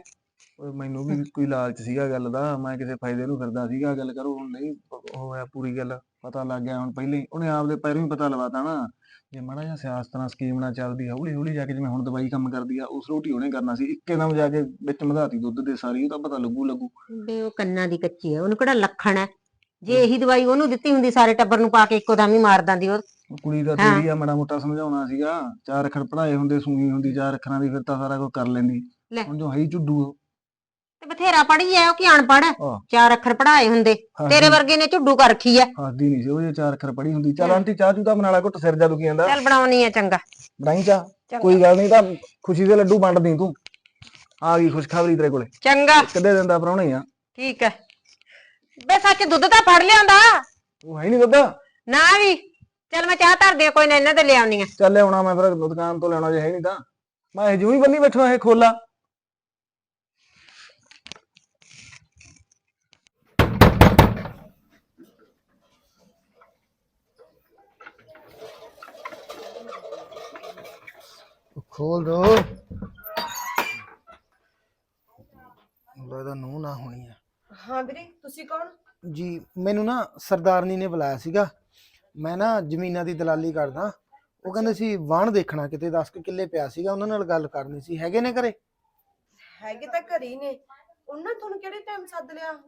ਓਏ ਮੈਨੂੰ ਵੀ ਕੋਈ ਲਾਲਚ ਸੀਗਾ ਗੱਲ ਦਾ। ਮੈਂ ਕਿਸੇ ਫਾਇਦੇ ਨੂੰ ਫਿਰਦਾ ਸੀਗਾ ਗੱਲ ਕਰੋ ਹੁਣ ਨਹੀਂ ਉਹ ਹੋਇਆ ਪੂਰੀ ਗੱਲ ਪਤਾ ਲੱਗ ਗਿਆ ਹੁਣ ਪਹਿਲੇ ਹੀ। ਉਹਨੇ ਆਪਦੇ ਪੈਰੋਂ ਹੀ ਪਤਾ ਲਵਾਤਾ ਨਾ ਜੇ ਮਾੜਾ ਜਿਹਾ ਸਿਆਸਤ ਨਾਲ ਸਕੀਮ ਨਾਲ ਚੱਲਦੀ ਹੌਲੀ ਹੌਲੀ ਜਾ ਕੇ ਜਿਵੇਂ ਹੁਣ ਦਵਾਈ ਕੰਮ ਕਰਦੀ ਆ ਉਸ ਰੋਟੀ ਉਹਨੇ ਕਰਨਾ ਸੀ। ਇੱਕੇ ਦਮ ਜਾ ਕੇ ਵਿੱਚ ਮਧਾਤੀ ਦੁੱਧ ਦੇ ਸਾਰੀ ਉਹ ਤਾਂ ਪਤਾ ਲੱਗੂ ਲੱਗੂ। ਬੇ ਉਹ ਕੰਨਾਂ ਦੀ ਕੱਚੀ ਹੈ ਉਹਨੂੰ ਕਿਹੜਾ ਲੱਖਣ ਹੈ? ਜੇ ਇਹੀ ਦਵਾਈ ਉਹਨੂੰ ਦਿੱਤੀ ਹੁੰਦੀ ਸਾਰੇ ਟੱਬਰ ਨੂੰ ਪਾ ਕੇ ਇੱਕੋ ਦਮ ਹੀ ਮਾਰ ਦਿੰਦੀ ਉਹ। ਉਹ ਕੁੜੀ ਦਾ। ਤੇਰੀ ਆ ਮਾੜਾ ਮੋਟਾ ਸਮਝਾਉਣਾ ਸੀਗਾ। ਚਾਰ ਅੱਖਰ ਪੜਾਏ ਹੁੰਦੇ ਸੂਈ ਹੁੰਦੀ ਚਾਰ ਅੱਖਰਾਂ ਦੀ ਫਿਰ ਤਾਂ ਸਾਰਾ ਕੁਝ ਕਰ ਲੈਂਦੀ। ਲੈ। ਹੁਣ ਜੋ ਹੈ ਹੀ ਝੁੱਡੂ ਉਹ। ਤੇ ਬਥੇਰਾ ਪੜ੍ਹੀ ਐ ਉਹ ਕੀ ਅਨਪੜ੍ਹ ਆਹ। ਚਾਰ ਅੱਖਰ ਪੜਾਏ ਹੁੰਦੇ ਹਾਂ, ਤੇਰੇ। ਵਰਗੇ ਨੇ ਝੁੱਡੂ ਕਰ ਰੱਖੀ ਐ ਹੱਸਦੀ ਨਹੀਂ ਸੀ ਉਹ ਜੇ ਚਾਰ ਅੱਖਰ ਪੜੀ ਹੁੰਦੀ। ਚੱਲ ਆਂਟੀ ਚਾਹ ਚੂ ਤਾਂ ਬਣਾ ਲਾ ਘੁੱਟ ਸਿਰ ਜਾ ਦੁਖੀ ਜਾਂਦਾ। ਚੱਲ ਬਣਾਉਣੀ ਐ ਚੰਗਾ। ਬਣਾਈ ਚਾਹ। ਕੋਈ ਗੱਲ ਨਹੀਂ ਤਾਂ ਖੁਸ਼ੀ ਦੇ ਲੱਡੂ ਵੰਡ ਦੀ ਤੂੰ। ਆ ਗਈ ਖੁਸ਼ਖਬਰੀ ਤੇਰੇ ਕੋਲੇ। ਚੰਗਾ। ਕਿੱਦੇ ਦਿੰਦਾ ਪ੍ਰਾਹੁਣੇ ਆ। ਠੀਕ ਐ ਬੇ ਸੱਚ ਦੁੱਧ ਤਾਂ ਫੜ ਲਿਆਂਦਾ ਉਹ ਹੈ ਨਹੀਂ ਦੁੱਧ। ਨਾ ਵੀ ਚੱਲ ਮੈਂ ਚਾਹ ਧਰ ਦੇ ਕੋਈ ਨਾ ਇਹਨਾਂ ਤੇ ਲਿਆਉਣੀ ਆ। ਚੱਲ ਲਿਆਉਣਾ ਮੈਂ ਫਿਰ ਦੁਕਾਨ ਤੋਂ ਲੈਣਾ ਜੇ ਹੈ ਨਹੀਂ ਤਾਂ। ਮੈਂ ਇਹ ਜੂ ਹੀ ਬੰਨੀ ਬੈਠਾ ਇਹ ਖੋਲਾ। ਖੋਲ ਦੋ ਲੱਗਦਾ ਨੂੰ ਨਾ ਹੋਣੀ ਹੈ ਹਾਂ ਵੀਰੇ ਤੁਸੀਂ ਕੌਣ? ਜੀ ਮੈਨੂੰ ਨਾ ਸਰਦਾਰਨੀ ਨੇ ਬੁਲਾਇਆ ਸੀਗਾ। ਮੈਂ ਨਾ ਜ਼ਮੀਨਾਂ ਦੀ ਦਲਾਲੀ ਕਰਦਾ। ਉਹ ਕਹਿੰਦੇ ਸੀ ਵਾਹਣ ਦੇਖਣਾ ਕਿਤੇ 10 ਕੁ ਕਿੱਲੇ ਪਿਆ ਸੀਗਾ। ਉਹਨਾਂ ਨਾਲ ਗੱਲ ਕਰਨੀ ਸੀ। ਹੈਗੇ ਨੇ ਘਰੇ? ਹੈਗੇ ਤਾਂ ਘਰੇ ਹੀ ਨੇ। ਉਹਨਾਂ ਤੁਹਾਨੂੰ ਕਿਹੜੇ ਟਾਈਮ ਸੱਦ ਲਿਆ?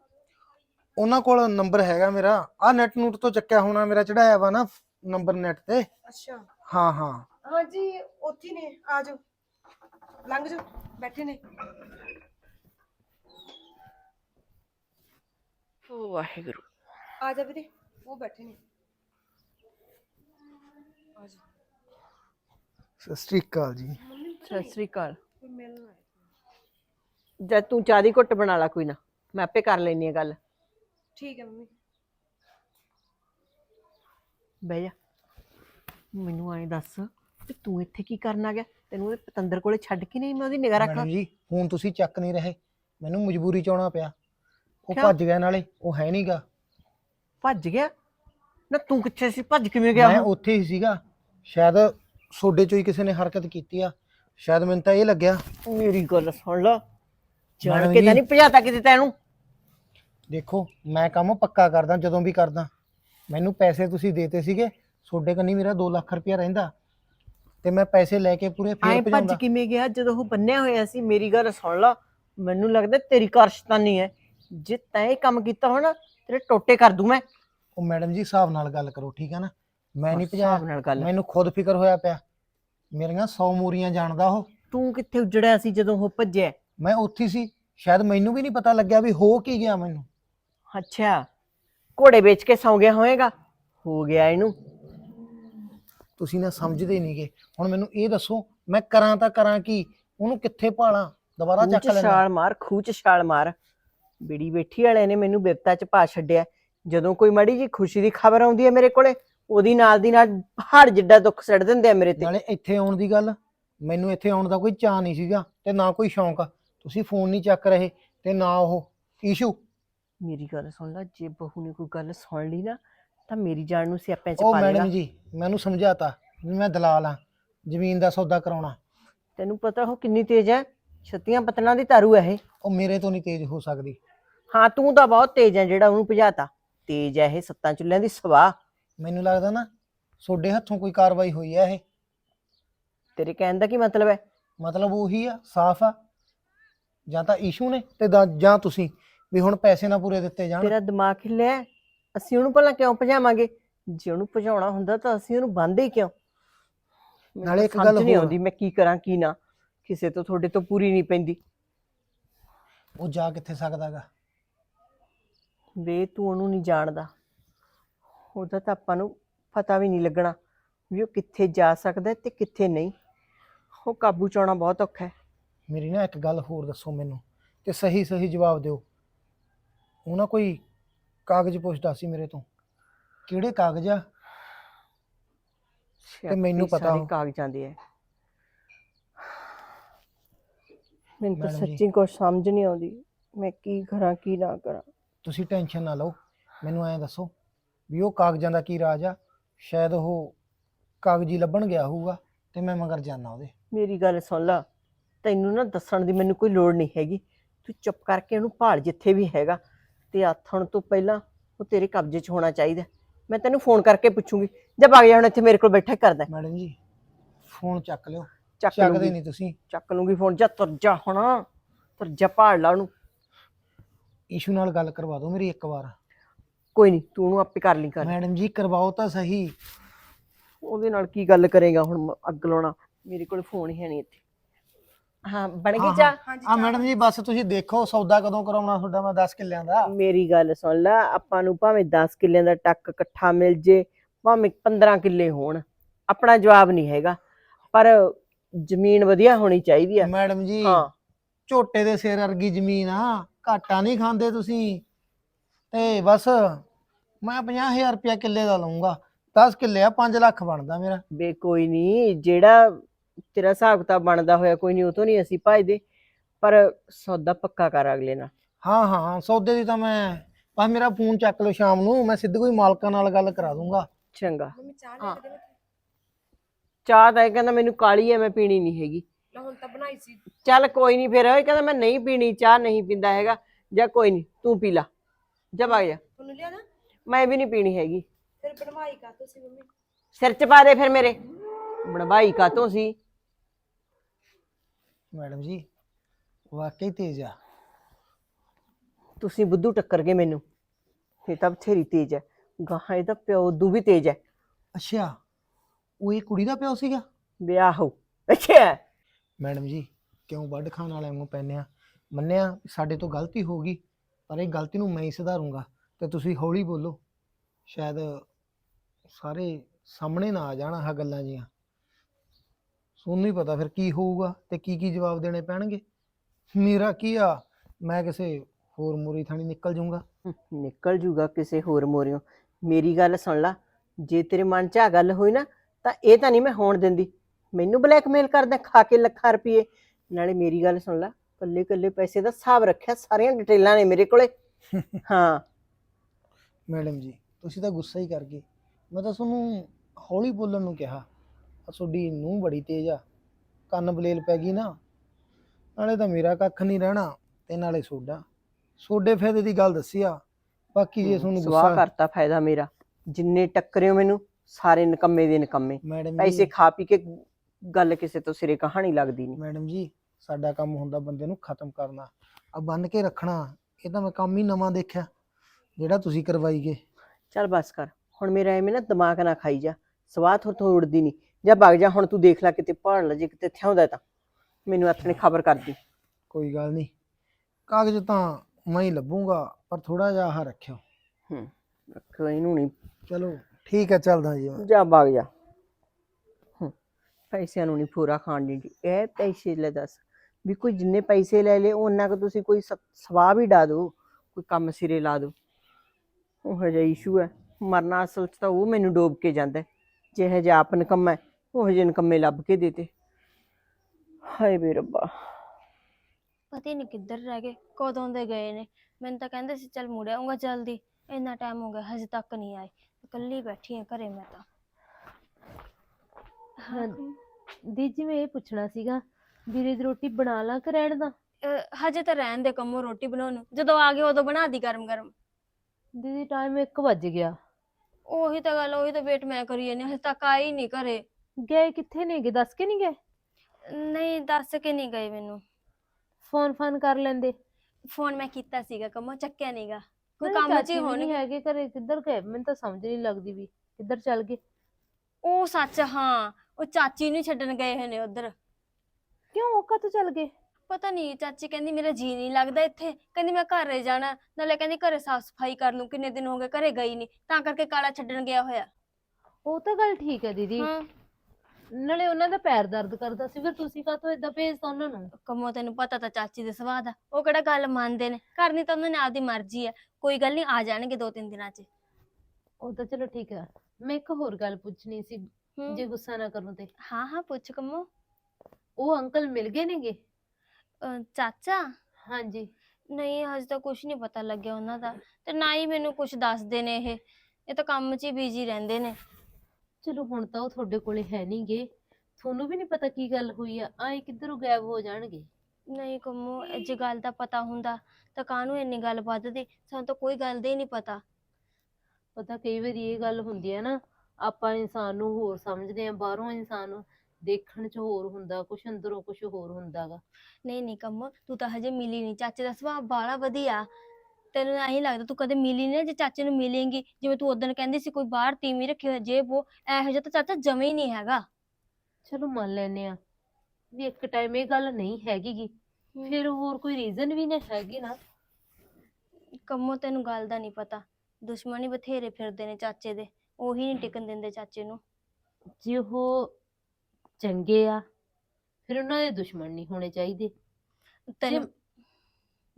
ਉਹਨਾਂ ਕੋਲ ਨੰਬਰ ਹੈਗਾ ਮੇਰਾ। ਆ ਨੈਟ ਨੂਟ ਤੋਂ ਚੱਕਿਆ ਹੋਣਾ ਮੇਰਾ ਚੜਾਇਆ ਵਾ ਨਾ ਨੰਬਰ ਨੈਟ ਤੇ। ਅੱਛਾ। ਹਾਂ ਹਾਂ। ਹਾਂਜੀ ਉੱਥੇ ਹੀ ਨੇ। ਆ ਜਾਓ। ਲੰਘ ਜਾਓ। ਬੈਠੇ ਨੇ। ਵਾਹਿਗੁਰੂ। ਆ ਜਾ ਵੀਰੇ ਉਹ ਬੈਠੇ ਨੇ। ਆ ਜਾ। ਸਤਿ ਸ੍ਰੀ ਅਕਾਲ ਜੀ। ਸਤਿ ਸ੍ਰੀ ਅਕਾਲ। ਮਿਲਣ ਆਏ ਜਦ ਤੂੰ ਚਾਹ ਦੀ ਘੁੱਟ ਬਣਾ ਲਾ ਕੋਈ ਨਾ ਮੈਂ ਆਪੇ ਕਰ ਲੈਣੀ ਆ ਗੱਲ। ਠੀਕ ਹੈ ਮੰਮੀ। ਬਹਿ ਜਾ। ਮੈਨੂੰ ਐਂ ਦੱਸ ਕਿ ਤੂੰ ਇੱਥੇ ਕੀ ਕਰਨ ਆ ਗਿਆ? ਤੈਨੂੰ ਉਹ ਪਤੰਦਰ ਕੋਲੇ ਛੱਡ ਕੇ ਨਹੀਂ ਮੈਂ ਉਹਦੀ ਨਿਗਾਹ ਰੱਖਾਂ? ਮੈਡਮ ਜੀ ਫੋਨ ਤੁਸੀਂ ਚੱਕ ਨਹੀਂ ਰਹੇ। ਮੈਨੂੰ ਮਜਬੂਰੀ ਚ ਆਉਣਾ ਪਿਆ। ਉਹ? ਭੱਜ ਗਿਆ ਨਾਲੇ ਉਹ ਹੈ ਨਹੀਂਗਾ ਭੱਜ ਗਿਆ? ਨਾ ਤੂੰ ਕਿੱਥੇ ਸੀ? ਭੱਜ ਕਿਵੇਂ ਗਿਆ ਮੈਂ ਉਹ? ਉੱਥੇ ਹੀ ਸੀਗਾ। ਸ਼ਾਇਦ ਸੋਡੇ ਚੋਂ ਹੀ ਕਿਸੇ ਨੇ ਹਰਕਤ ਕੀਤੀ ਆ। ਸ਼ਾਇਦ ਮੈਨੂੰ ਤਾਂ ਇਹ ਲੱਗਿਆ। ਮੇਰੀ ਗੱਲ ਸੁਣ ਲਾ। ਜਾਣ ਕੇ ਤਾਂ। ਨਹੀਂ ਭਜਾਤਾ ਕਿਤੇ ਤੈਨੂੰ? ਦੇਖੋ ਮੈਂ ਕੰਮ ਪੱਕਾ ਕਰਦਾ ਜਦੋਂ ਵੀ ਕਰਦਾ। ਮੈਨੂੰ ਪੈਸੇ ਤੁਸੀਂ ਦੇਤੇ ਸੀਗੇ। ਸੋਡੇ ਕੰਨੀ ਮੇਰਾ 2 ਲੱਖ ਰੁਪਇਆ ਰਹਿੰਦਾ। ਤੇ ਮੈਂ ਪੈਸੇ ਲੈ ਕੇ ਪੂਰੇ ਐਂ ਫੇਰ ਭੱਜ ਭਜਾਉਂਦਾ। ਕਿਵੇਂ ਗਿਆ? ਜਦੋਂ ਉਹ ਬੰਨਿਆ ਹੋਇਆ ਸੀ ਮੇਰੀ ਗੱਲ ਸੁਣ ਲਾ। ਮੈਨੂੰ ਲੱਗਦਾ ਤੇਰੀ ਕਾਰਸ਼ਤਾਨੀ ਹੈ। ਜੇ ਤੈਂ ਇਹ ਕੰਮ ਕੀਤਾ ਹੋਣਾ ਤੇਰੇ ਟੋਟੇ ਕਰ ਦੂੰ ਮੈਂ। ਉਹ ਮੈਡਮ ਜੀ ਹਿਸਾਬ ਨਾਲ ਗੱਲ ਕਰੋ ਠੀਕ ਹੈ ਨਾ? ਮੈਂ ਨਹੀਂ ਹਿਸਾਬ ਨਾਲ ਗੱਲ। ਮੈਨੂੰ ਖੁਦ ਫਿਕਰ ਹੋਇਆ ਪਿਆ। ਮੇਰੀਆਂ 100 ਮੂਰੀਆਂ ਜਾਣਦਾ ਉਹ। ਤੂੰ ਕਿੱਥੇ ਉਜੜਿਆ ਸੀ ਜਦੋਂ ਉਹ ਭੱਜਿਆ? ਮੈਂ ਉੱਥੇ ਸੀ। ਸ਼ਾਇਦ ਮੈਨੂੰ ਵੀ ਨਹੀਂ ਪਤਾ ਲੱਗਿਆ ਵੀ ਹੋ ਕੀ ਗਿਆ ਮੈਨੂੰ। ਅੱਛਾ ਘੋੜੇ ਵੇਚ ਕੇ ਸੌ ਗਿਆ ਹੋਏਗਾ। ਹੋ ਗਿਆ ਇਹਨੂੰ। ਤੁਸੀਂ ਨਾ ਸਮਝਦੇ ਨਹੀਂਗੇ ਹੁਣ ਮੈਨੂੰ ਇਹ ਦੱਸੋ ਮੈਂ ਕਰਾਂ ਤਾਂ ਕਰਾਂ ਕੀ? ਉਹਨੂੰ ਕਿੱਥੇ ਭਾਲਾਂ? ਦੁਬਾਰਾ ਖੂਹ ਚੱਕ ਚ ਲੈਣਾ ਛਾਲ ਮਾਰ ਖੂਹ ਚ ਛਾਲ ਮਾਰ। ਬੀੜੀ ਬੈਠੀ ਵਾਲੇ ਨੇ ਮੈਨੂੰ ਬਿਰਤਾ ਚ ਪਾ ਛੱਡਿਆ। ਜਦੋਂ ਕੋਈ ਮੜੀ ਜੀ ਖੁਸ਼ੀ ਦੀ ਖਬਰ ਆਉਂਦੀ ਹੈ ਮੇਰੇ ਕੋਲੇ ਉਹਦੀ ਨਾਲ ਦੀ ਨਾਲ ਪਹਾੜ ਜਿੱਡਾ ਦੁੱਖ ਸੜ ਦਿੰਦੇ ਆ ਮੇਰੇ ਤੇ। ਨਾਲੇ ਇੱਥੇ ਆਉਣ ਦੀ ਗੱਲ ਮੈਨੂੰ ਇੱਥੇ ਆਉਣ ਦਾ ਕੋਈ ਚਾਹ ਨਹੀਂ ਸੀਗਾ ਤੇ ਨਾ ਕੋਈ ਸ਼ੌਂਕ ਤੁਸੀਂ ਫੋਨ ਨਹੀਂ ਚੱਕ ਰਹੇ ਤੇ ਨਾ ਉਹ ਇਸ਼ੂ ਮੇਰੀ ਗੱਲ ਸੁਣ ਲੈ ਜੇ ਬਹੂ ਨੇ ਕੋਈ ਗੱਲ ਸੁਣ ਲਈ ਨਾ ਤਾਂ ਮੇਰੀ ਜਾਨ ਨੂੰ ਸਿਆਪਿਆਂ ਚ ਉਹ ਪਾ ਲੇਗਾ। ਮੈਡਮ ਜੀ ਮੈਨੂੰ ਸਮਝਾਤਾ ਵੀ ਮੈਂ ਦਲਾਲ ਆ ਜ਼ਮੀਨ ਦਾ ਸੌਦਾ ਕਰਾਉਣਾ। ਤੈਨੂੰ ਪਤਾ ਉਹ ਕਿੰਨੀ ਤੇਜ਼ ਹੈ? ਛੱਤੀਆਂ ਪਤਨਾਂ ਦੀ ਤਾਰੂ ਹੈ ਇਹ। ਉਹ ਮੇਰੇ ਤੋਂ ਨਹੀਂ ਤੇਜ਼ ਹੋ ਸਕਦੀ। ਹਾਂ ਤੂੰ ਤਾਂ ਬਹੁਤ ਤੇਜ਼ ਹੈ ਜਿਹੜਾ ਉਹਨੂੰ ਭਜਾਤਾ। ਤੇਜ਼ ਹੈ ਇਹ ਸੱਤਾਂ ਚੁੱਲ੍ਹਿਆਂ ਦੀ ਸਵਾਹ ਮੈਨੂੰ ਲੱਗਦਾ ਨਾ ਤੁਹਾਡੇ ਹੱਥੋਂ ਕੋਈ ਕਾਰਵਾਈ ਹੋਈ ਹੈ ਇਹ। ਤੇਰੇ ਕਹਿਣ ਦਾ ਕੀ ਮਤਲਬ ਹੈ ਮਤਲਬ ਉਹੀ ਆ ਸਾਫ਼ ਆ। ਜਾਂ ਤਾਂ ਇਸ਼ੂ ਨੇ ਤੇ ਦਾ- ਜਾਂ ਤੁਸੀਂ ਵੀ ਹੁਣ ਪੈਸੇ ਨਾ ਪੂਰੇ ਦਿੱਤੇ ਜਾਣ। ਤੇਰਾ ਦਿਮਾਗ ਹਿੱਲਿਆ ਹੈ? ਅਸੀਂ ਉਹਨੂੰ ਭਲਾ ਕਿਉਂ ਭਜਾਵਾਂਗੇ? ਜੇ ਉਹਨੂੰ ਭਜਾਉਣਾ ਹੁੰਦਾ ਤਾਂ ਅਸੀਂ ਉਹਨੂੰ ਬੰਨ੍ਹਦੇ ਹੀ ਕਿਉਂ? ਮੈਨੂੰ ਨਾਲੇ ਇੱਕ ਸਮਝ ਗੱਲ ਨਹੀਂ ਹੋਰ। ਆਉਂਦੀ ਮੈਂ ਕੀ ਕਰਾਂ ਕੀ ਨਾ। ਕਿਸੇ ਤੋਂ ਤੁਹਾਡੇ ਤੋਂ ਪੂਰੀ ਨਹੀਂ ਪੈਂਦੀ। ਉਹ ਜਾ ਕਿੱਥੇ ਸਕਦਾਗਾ? ਵੇ ਤੂੰ ਉਹਨੂੰ ਨਹੀਂ ਜਾਣਦਾ। ਉਹਦਾ ਤਾਂ ਆਪਾਂ ਨੂੰ ਪਤਾ ਵੀ ਨਹੀਂ ਲੱਗਣਾ ਵੀ ਉਹ ਕਿੱਥੇ ਜਾ ਸਕਦਾ ਤੇ ਕਿੱਥੇ ਨਹੀਂ। ਉਹ ਕਾਬੂ ਚ ਆਉਣਾ ਬਹੁਤ ਔਖਾ ਹੈ। ਮੇਰੀ ਨਾ ਇੱਕ ਗੱਲ ਹੋਰ ਦੱਸੋ ਮੈਨੂੰ ਤੇ ਸਹੀ ਸਹੀ ਜਵਾਬ ਦਿਓ। ਉਹ ਨਾ ਕੋਈ ਕਾਗਜ਼ ਪੁੱਛਦਾ ਸੀ ਮੇਰੇ ਤੋਂ। ਕਿਹੜੇ ਕਾਗਜ਼ ਆ? ਮੈਨੂੰ ਸਿਆਪੇ ਪਤਾ ਸਾਰੇ ਉਹ। ਕਾਗਜ਼ਾਂ ਦੇ ਹੈ। ਮੈਨੂੰ ਤਾਂ ਮੈਡਮ ਜੀ। ਸੱਚੀ ਕੁਛ ਸਮਝ ਨਹੀਂ ਆਉਂਦੀ। ਮੈਂ ਕੀ ਕਰਾਂ ਕੀ ਨਾ ਕਰਾਂ। ਤੁਸੀਂ ਟੈਨਸ਼ਨ ਨਾ ਲਓ। ਮੈਨੂੰ ਐਂ ਦੱਸੋ ਵੀ ਉਹ ਕਾਗਜ਼ਾਂ ਦਾ ਕੀ ਰਾਜ ਆ? ਸ਼ਾਇਦ ਉਹ ਕਾਗਜ਼ੀ ਲੱਭਣ ਗਿਆ ਹੋਊਗਾ ਤੇ ਮੈਂ ਮਗਰ ਜਾਣਾ ਉਹਦੇ। ਮੇਰੀ ਗੱਲ ਸੁਣ ਲਾ। ਤੈਨੂੰ ਨਾ ਦੱਸਣ ਦੀ ਮੈਨੂੰ ਕੋਈ ਲੋੜ ਨਹੀਂ ਹੈਗੀ। ਤੂੰ ਚੁੱਪ ਕਰਕੇ ਉਹਨੂੰ ਭਾਲ ਜਿੱਥੇ ਵੀ ਹੈਗਾ ਤੇ ਆਥਣ ਤੋਂ ਪਹਿਲਾਂ ਉਹ ਤੇਰੇ ਕਬਜ਼ੇ 'ਚ ਹੋਣਾ ਚਾਹੀਦਾ। ਮੈਂ ਤੈਨੂੰ ਫੋਨ ਕਰਕੇ ਪੁੱਛੂੰਗੀ। ਜਦ ਆ ਗਿਆ ਹੁਣ ਇੱਥੇ ਮੇਰੇ ਕੋਲ ਬੈਠਾ ਹੀ ਕਰਦਾ। ਮੈਡਮ ਜੀ ਫੋਨ ਚੱਕ ਲਿਓ। ਚੱਕ ਚੱਕਦੇ ਲੂੰਗੀ। ਨਹੀਂ ਤੁਸੀਂ। ਚੱਕ ਲੂੰਗੀ ਫੋਨ। ਜਾ ਤੁਰ ਜਾ ਹੁਣ। ਤੁਰ ਜਾ ਭਾਲ ਲਾ ਉਹਨੂੰ। ਇਸ਼ੂ ਨਾਲ ਗੱਲ ਕਰਵਾ ਦਿਓ ਮੇਰੀ ਇੱਕ ਵਾਰ। ਕੋਈ ਨਹੀਂ ਤੂੰ ਉਹਨੂੰ ਆਪੇ ਕਰ ਲਈ ਕਰ ਮੈਡਮ ਜੀ ਕਰਵਾਓ ਤਾਂ ਸਹੀ। ਉਹਦੇ ਨਾਲ ਕੀ ਗੱਲ ਕਰੇਗਾ ਹੁਣ ਮ- ਅੱਗ ਲਾਉਣਾ? ਮੇਰੇ ਕੋਲ ਫੋਨ ਹੀ ਹੈ ਨਹੀਂ ਇੱਥੇ। ਹਾਂ ਬਣ ਹਾਂ, ਗਈ ਚਾਹ ਆ ਮੈਡਮ ਜੀ ਬਸ ਤੁਸੀਂ ਦੇਖੋ ਸੌਦਾ ਕਦੋਂ ਕਰਾਉਣਾ ਤੁਹਾਡਾ ਮੈਂ 10 ਕਿੱਲਿਆਂ ਦਾ। ਮੇਰੀ ਗੱਲ ਸੁਣ ਲੈ ਆਪਾਂ ਨੂੰ ਭਾਵੇਂ 10 ਕਿੱਲਿਆਂ ਦਾ ਟੱਕ ਇਕੱਠਾ ਮਿਲ ਜੇ ਭਾਵੇਂ 15 ਕਿੱਲੇ ਹੋਣ ਆਪਣਾ ਜਵਾਬ ਨਹੀਂ ਹੈਗਾ। ਪਰ ਜ਼ਮੀਨ ਵਧੀਆ ਹੋਣੀ ਚਾਹੀਦੀ ਆ। ਮੈਡਮ ਜੀ ਹਾਂ। ਝੋਟੇ ਦੇ ਸਿਰ ਵਰਗੀ ਜ਼ਮੀਨ ਆ। ਘਾਟਾ ਨਹੀਂ ਖਾਂਦੇ ਤੁਸੀਂ। ਤੇ ਬਸ ਮੈਂ 50000 ਰੁਪਇਆ ਕਿੱਲੇ ਦਾ ਲਵਾਂਗਾ 10 ਕਿੱਲੇ ਆ 5 ਲੱਖ ਬਣਦਾ ਮੇਰਾ। ਬੇ ਕੋਈ ਨਹੀਂ ਜਿਹੜਾ ਤੇਰਾ ਹਿਸਾਬ ਕਿਤਾਬ ਬਣਦਾ ਹੋਇਆ ਕੋਈ ਨਹੀਂ ਉਹ ਤੋਂ ਨਹੀਂ ਅਸੀਂ ਭਜਦੇ। ਪਰ ਸੌਦਾ ਪੱਕਾ ਕਰ ਅਗਲੇ ਨਾਲ। ਹਾਂ ਹਾਂ ਹਾਂ, ਸੌਦੇ ਦੀ ਤਾਂ ਮੈਂ ਬਸ ਮੇਰਾ ਫੋਨ ਚੱਕ ਲਓ ਸ਼ਾਮ ਨੂੰ ਮੈਂ ਸਿੱਧੂ ਕੋਈ ਮਾਲਕਾਂ ਨਾਲ ਗੱਲ ਕਰਾ ਦੂੰਗਾ। ਚੰਗਾ। ਹਾਂ। ਚਾਹ ਤਾਂ ਇਹ ਕਹਿੰਦਾ ਮੈਨੂੰ ਕਾਲੀ ਐ ਮੈਂ ਪੀਣੀ ਨਹੀਂ ਹੈਗੀ। ਹੁਣ ਤਾਂ ਬਣਾਈ ਸੀ। ਚੱਲ ਕੋਈ ਨਹੀਂ ਫਿਰ ਇਹ ਕਹਿੰਦਾ ਮੈਂ ਨਹੀਂ ਪੀਣੀ ਚਾਹ ਨਹੀਂ ਪੀਂਦਾ ਹੈਗਾ। ਜਾਂ ਕੋਈ ਨਹੀਂ ਤੂੰ ਪੀ ਲਾ। ਜਾ ਆ ਜਾ। ਤੁਹਾਨੂੰ ਲਿਆ ਨਾ ਮੈਂ ਵੀ ਨਹੀਂ ਪੀਣੀ ਹੈਗੀ। ਫਿਰ ਬਣਵਾਈ ਕਾ ਤੁਸੀਂ ਮੰਮੀ? ਸਿਰ ਚ ਪਾ ਦੇ ਫਿਰ ਮੇਰੇ। ਬਣਵਾਈ ਕਾਤੋਂ ਸੀ? ਮੈਡਮ ਜੀ ਵਾਕਈ ਤੇਜ਼ ਆ। ਤੁਸੀਂ ਬੁੱਧੂ ਟੱਕਰ ਗਏ ਮੈਨੂੰ। ਇਹ ਤਾਂ ਬਥੇਰੀ ਤੇਜ਼ ਹੈ। ਗਾਹਾਂ ਇਹਦਾ ਪਿਓ ਉਦੋਂ ਵੀ ਤੇਜ਼ ਹੈ। ਅੱਛਾ ਉਹ ਇਹ ਕੁੜੀ ਦਾ ਪਿਓ ਸੀਗਾ? ਵਿਆਹ ਹੋ। ਅੱਛਾ। ਮੈਡਮ ਜੀ, ਕਿਉਂ ਵੱਢ ਖਾਣ ਵਾਲਿਆਂ ਨੂੰ ਪੈਨੇ ਆ? ਮੰਨਿਆ ਵੀ ਸਾਡੇ ਤੋਂ ਗਲਤੀ ਹੋ ਗਈ, ਪਰ ਇਹ ਗਲਤੀ ਨੂੰ ਮੈਂ ਹੀ ਸੁਧਾਰੂੰਗਾ ਤੇ ਤੁਸੀਂ ਹੌਲੀ ਬੋਲੋ। ਸ਼ਾਇਦ ਸਾਰੇ ਸਾਹਮਣੇ ਨਾ ਆ ਜਾਣ ਆਹ ਗੱਲਾਂ ਜੀਆਂ। ਸੋਨੂੰ ਹੀ ਪਤਾ ਫਿਰ ਕੀ ਹੋਊਗਾ ਤੇ ਕੀ ਕੀ ਜਵਾਬ ਦੇਣੇ ਪੈਣਗੇ। ਮੇਰਾ ਕੀ ਆ? ਮੈਂ ਕਿਸੇ ਹੋਰ ਮੂਰੀ ਥਾਣੀ ਨਿਕਲ ਜਾਊਂਗਾ। ਨਿਕਲ ਜੂਗਾ ਕਿਸੇ ਹੋਰ ਮੋਰਿਓ। ਮੇਰੀ ਗੱਲ ਸੁਣ ਲਾ, ਜੇ ਤੇਰੇ ਮਨ 'ਚ ਆ ਗੱਲ ਹੋਈ ਨਾ, ਤਾਂ ਇਹ ਤਾਂ ਨਹੀਂ ਮੈਂ ਹੋਣ ਦਿੰਦੀ। ਮੈਨੂੰ ਬਲੈਕਮੇਲ ਕਰਦਾ ਖਾ ਕੇ ਲੱਖਾਂ ਰੁਪਏ। ਨਾਲੇ ਮੇਰੀ ਗੱਲ ਸੁਣ ਲਾ ਕੱਲੇ ਕੱਲੇ ਪੈਸੇ ਦਾ ਹਿਸਾਬ ਰੱਖਿਆ ਸਾਰੀਆਂ ਡਿਟੇਲਾਂ ਨੇ ਮੇਰੇ ਕੋਲੇ। ਹਾਂ। ਮੈਡਮ ਜੀ ਤੁਸੀਂ ਤਾਂ ਗੁੱਸਾ ਹੀ ਕਰ ਗਏ। ਮੈਂ ਤਾਂ ਤੁਹਾਨੂੰ ਹੌਲੀ ਬੋਲਣ ਨੂੰ ਕਿਹਾ ਆ ਤੁਹਾਡੀ ਨੂੰ ਬੜੀ ਤੇਜ਼ ਆ ਕੰਨ ਬਲੇਲ ਪੈ ਗਈ ਨਾ। ਨਾਲੇ ਤਾਂ ਮੇਰਾ ਕੱਖ ਨਹੀਂ ਰਹਿਣਾ ਤੇ ਨਾਲੇ ਸੋਡਾ। ਸੋਡੇ ਫਾਇਦੇ ਦੀ ਗੱਲ ਦੱਸੀ ਆ ਬਾਕੀ ਜੇ ਤੁਹਾਨੂੰ ਸਵਾਹ ਗੁੱਸਾ ਕਰਤਾ ਫਾਇਦਾ ਮੇਰਾ। ਜਿੰਨੇ ਟੱਕਰਿਓ ਮੈਨੂੰ ਸਾਰੇ ਨਕੰਮੇ ਦੇ ਨਕੰਮੇ। ਮੈਡਮ ਪੈਸੇ ਖਾ ਪੀ ਕੇ ਗੱਲ ਕਿਸੇ ਤੋਂ ਸਿਰੇ ਕਹਾਣੀ ਲੱਗਦੀ ਨਹੀਂ ਮੈਡਮ ਜੀ ਸਾਡਾ ਕੰਮ ਹੁੰਦਾ ਬੰਦੇ ਨੂੰ ਖਤਮ ਕਰਨਾ। ਆ ਬੰਨ ਕੇ ਰੱਖਣਾ ਇਹ ਤਾਂ ਮੈਂ ਕੰਮ ਹੀ ਨਵਾਂ ਦੇਖਿਆ। ਜਿਹੜਾ ਤੁਸੀਂ ਕਰਵਾਈ ਗਏ। ਚੱਲ ਬਸ ਕਰ ਹੁਣ ਮੇਰਾ ਐਵੇਂ ਨਾ ਦਿਮਾਗ ਨਾ ਖਾਈ ਜਾ। ਸਵਾਹ ਥੋੜ ਤੋਂ ਉੜਦੀ ਨਹੀਂ ਜਾਂ ਵਗ ਜਾ ਹੁਣ ਤੂੰ ਦੇਖ ਲੈ ਕਿਤੇ ਪਹਾੜ ਲੈ ਜੇ ਕਿਤੇ ਥਿਆਉਂਦਾ ਤਾਂ। ਮੈਨੂੰ ਆਪਣੇ ਖਬਰ ਕਰਦੀ ਕੋਈ ਗੱਲ ਨਹੀਂ ਕਾਗਜ਼ ਤਾਂ ਮੈਂ ਹੀ ਲੱਭੂੰਗਾ ਪਰ ਥੋੜਾ ਜਿਹਾ ਆਹ ਰੱਖਿਓ। ਹੂੰ ਕੋਈ ਇਹਨੂੰ ਨਹੀਂ ਚਲੋ ਠੀਕ ਹੈ ਚੱਲਦਾ ਜੀ ਮੈਂ। ਜਾ ਵਗ ਜਾ। ਪੈਸਿਆਂ ਨੂੰ ਨਹੀਂ ਪੂਰਾ ਖਾਣ ਦੀ ਇਹ ਪੈਸੇ ਲੈ ਦੱਸ, ਵੀ ਕੋਈ ਜਿੰਨੇ ਪੈਸੇ ਲੈ ਲੇ ਉਹਨਾਂ ਕੋ ਤੁਸੀਂ ਕੋਈ ਸ- ਸਵਾਹ ਡਾ ਦਿਓ, ਕੋਈ ਕੰਮ ਸਿਰੇ ਲਾ ਦਿਓ। ਉਹ ਜਿਹਾ ਇਸ਼ੂ ਹੈ। ਮਰਨਾ ਅਸਲ 'ਚ ਤਾਂ ਉਹ ਮੈਨੂੰ ਡੋਬ ਕੇ ਜਾਂਦਾ। ਜਿਹੇ ਜਿਹਾ ਆਪ ਨਿਕੰਮਾ ਉਹ ਜਿਹੇ ਨਿਕੰਮੇ ਲੱਭ ਕੇ ਦੇਤੇ ਹਾਏ ਵੀ ਰੱਬਾ। ਪਤਾ ਹੀ ਨਹੀਂ ਕਿੱਧਰ ਰਹਿ ਗਏ, ਕਦੋਂ ਦੇ ਗਏ ਨੇ। ਮੈਨੂੰ ਤਾਂ ਕਹਿੰਦੇ ਸੀ, ਚੱਲ ਮੁੜ ਆਊਂਗਾ ਜਲਦੀ। ਇੰਨਾ ਟਾਈਮ ਹੋ ਗਿਆ, ਹਜੇ ਤੱਕ ਨਹੀਂ ਆਏ। ਇਕੱਲੀ ਬੈਠੀ ਆ ਘਰੇ ਮੈਂ ਤਾਂ। ਹਾਂ। ਦੀਦੀ ਮੈਂ ਇਹ ਪੁੱਛਣਾ ਸੀਗਾ ਵੀਰੇ ਦੀ ਰੋਟੀ ਬਣਾ ਲਾਂ ਕਿ ਰਹਿਣ ਦਾ? ਅਹ ਹਜੇ ਤਾਂ ਰਹਿਣ ਦੇ ਕੰਮੋਂ ਰੋਟੀ ਬਣਾਉਣ ਨੂੰ। ਜਦੋਂ ਆ ਗਏ ਉਦੋਂ ਬਣਾ ਦੀ ਗਰਮ ਗਰਮ ਦੀਦੀ ਟਾਈਮ 1 ਵੱਜ ਗਿਆ। ਉਹੀ ਤਾਂ ਗੱਲ ਉਹੀ ਤਾਂ ਵੇਟ ਮੈਂ ਕਰੀ ਜਾਂਦੀ ਹਾਂ, ਹਜੇ ਤੱਕ ਹੀ ਨਹੀਂ ਘਰੇ। ਗਏ ਕਿੱਥੇ ਨੇਗੇ ਦੱਸ ਕੇ ਨਹੀਂ ਗਏ? ਨਹੀਂ ਦੱਸ ਕੇ ਨਹੀਂ ਗਏ ਮੈਨੂੰ। ਫੋਨ ਫਾਨ ਕਰ ਲੈਂਦੇ? ਫੋਨ ਮੈਂ ਕੀਤਾ ਸੀਗਾ ਕੰਮੋਂ ਚੱਕਿਆ ਨਹੀਂਗਾ ਕੋਈ ਨਾਲੇ ਕੰਮ 'ਚ ਚਾਚੀ ਹੀ ਵੀ ਨੀ ਹੋਣਗੇ। ਹੈਗੇ ਘਰੇ ਕਿੱਧਰ ਗਏ? ਮੈਨੂੰ ਤਾਂ ਸਮਝ ਨਹੀਂ ਲੱਗਦੀ ਵੀ ਕਿੱਧਰ ਚੱਲ ਗਏ। ਉਹ ਸੱਚ ਹਾਂ। ਉਹ ਚਾਚੀ ਨੂੰ ਛੱਡਣ ਗਏ ਹੋਏ ਨੇ ਉਧਰ। ਕਿਉਂ? ਉਹ ਕਦੋਂ ਚੱਲ ਗਏ? ਪਤਾ ਨਹੀਂ ਚਾਚੀ ਕਹਿੰਦੀ ਮੇਰਾ ਜੀ ਨਹੀਂ ਲੱਗਦਾ ਇੱਥੇ। ਕਹਿੰਦੀ ਮੈਂ ਘਰੇ ਜਾਣਾ ਨਾਲੇ ਕਹਿੰਦੀ ਘਰੇ ਸਾਫ਼ ਸਫ਼ਾਈ ਕਰ ਲੂੰ ਕਿੰਨੇ ਦਿਨ ਹੋ ਗਏ ਘਰੇ ਗਈ ਨਹੀਂ ਤਾਂ ਕਰਕੇ ਕਾਲਾ ਛੱਡਣ ਗਿਆ ਹੋਇਆ। ਉਹ ਤਾਂ ਗੱਲ ਠੀਕ ਹੈ ਦੀਦੀ। ਹਾਂ। ਨਾਲੇ ਉਹਨਾਂ ਦਾ ਪੈਰ ਦਰਦ ਕਰਦਾ ਸੀ ਫਿਰ ਤੁਸੀਂ ਕਾਹਤੋਂ ਏਦਾਂ ਭੇਜਤਾ ਉਹਨਾਂ ਨੂੰ? ਕੰਮੋ ਤੈਨੂੰ ਪਤਾ ਤਾਂ ਚਾਚੀ ਦੇ ਸੁਭਾਅ ਦਾ ਉਹ ਕਿਹੜਾ ਗੱਲ ਮੰਨਦੇ ਨੇ। ਕਰਨੀ ਤਾਂ ਉਹਨਾਂ ਨੇ ਆਪਦੀ ਮਰਜ਼ੀ ਹੈ ਕੋਈ ਗੱਲ ਨਹੀਂ ਆ ਜਾਣਗੇ ਦੋ ਤਿੰਨ ਦਿਨਾਂ 'ਚ। ਉਹ ਤਾਂ ਚਲੋ ਠੀਕ ਹੈ। ਮੈਂ ਇੱਕ ਹੋਰ ਗੱਲ ਪੁੱਛਣੀ ਸੀ ਜੇ ਗੁੱਸਾ ਨਾ ਕਰੋ ਤੇ। ਹਾਂ ਹਾਂ ਪੁੱਛ ਕੰਮੋ। ਉਹ ਅੰਕਲ ਮਿਲ ਗਏ ਨੇਗੇ? ਚਾਚਾ? ਹਾਂਜੀ। ਨਹੀਂ ਹਜੇ ਤਾਂ ਕੁਝ ਨਹੀਂ ਪਤਾ ਲੱਗਿਆ ਉਹਨਾਂ ਦਾ। ਤੇ ਨਾ ਹੀ ਮੈਨੂੰ ਕੁਝ ਦੱਸਦੇ ਨੇ ਇਹ। ਇਹ ਤਾਂ ਕੰਮ 'ਚ ਹੀ ਬਿਜ਼ੀ ਰਹਿੰਦੇ ਨੇ। ਚਲੋ ਹੁਣ ਤਾਂ ਉਹ ਤੁਹਾਡੇ ਕੋਲੇ ਹੈ ਨਹੀਂ ਗੇ ਤੁਹਾਨੂੰ ਵੀ ਨਹੀਂ ਪਤਾ ਕੀ ਗੱਲ ਹੋਈ ਆ। ਆਏ ਕਿੱਧਰੋਂ ਗਾਇਬ ਹੋ ਜਾਣਗੇ? ਨਹੀਂ ਕੰਮੋ ਇਹ ਜੇ ਗੱਲ ਦਾ ਪਤਾ ਹੁੰਦਾ ਤਾਂ ਕਾਹਨੂੰ ਇੰਨੀ ਗੱਲ ਵੱਧਦੀ? ਸਾਨੂੰ ਤਾਂ ਕੋਈ ਗੱਲ ਦਾ ਹੀ ਨਹੀਂ ਪਤਾ। ਪਤਾ ਕਈ ਵਾਰੀ ਇਹ ਗੱਲ ਹੁੰਦੀ ਹੈ ਨਾ ਆਪਾਂ ਇਨਸਾਨ ਨੂੰ ਹੋਰ ਸਮਝਦੇ ਆ ਬਾਹਰੋਂ ਇਨਸਾਨ ਨੂੰ ਦੇਖਣ 'ਚ ਹੋਰ ਹੁੰਦਾ ਕੁਛ ਅੰਦਰੋਂ ਕੁਛ ਹੋਰ ਹੁੰਦਾਗਾ ਨਹੀਂ ਨਹੀਂ ਕੰਮੋ ਤੂੰ ਤਾਂ ਹਜੇ ਮਿਲੀ ਨਹੀਂ ਚਾਚੇ ਦਾ ਸੁਭਾਅ ਬਾਲਾ ਵਧੀਆ। ਤੈਨੂੰ ਐਂ ਲੱਗਦਾ ਤੂੰ ਕਦੇ ਮਿਲੀ ਨਹੀਂ ਜੇ ਚਾਚੇ ਨੂੰ ਮਿਲੇਂਗੀ ਜਿਵੇਂ ਤੂੰ ਉਦੋਂ ਕਹਿੰਦੀ ਸੀ ਕੋਈ ਬਾਹਰ ਤੀਵੀਂ ਰੱਖੀ ਹੋਈ ਜੇ ਉਹ ਇਹੋ ਜਿਹਾ ਤਾਂ ਚਾਚਾ ਜਮੇ ਹੀ ਨਹੀਂ ਹੈਗਾ। ਚਲੋ ਮੰਨ ਲੈਨੇ ਆ ਵੀ ਇੱਕ ਟਾਈਮ ਇਹ ਗੱਲ ਨਹੀਂ ਹੈਗੀ ਗੀ ਫਿਰ ਹੋਰ ਕੋਈ ਰੀਜ਼ਨ ਵੀ ਨਾ ਹੈਗੀ ਨਾ। ਕੰਮੋ ਤੈਨੂੰ ਗੱਲ ਦਾ ਨਹੀਂ ਪਤਾ। ਦੁਸ਼ਮਣ ਹੀ ਬਥੇਰੇ ਫਿਰਦੇ ਨੇ ਚਾਚੇ ਦੇ। ਉਹੀ ਨਹੀਂ ਟਿਕਣ ਦਿੰਦੇ ਚਾਚੇ ਨੂੰ। ਜੇ ਉਹ ਚੰਗੇ ਆ ਫਿਰ ਉਹਨਾਂ ਦੇ ਦੁਸ਼ਮਣ ਨਹੀਂ ਹੋਣੇ ਚਾਹੀਦੇ। ਜੇ ਤੈਨੂੰ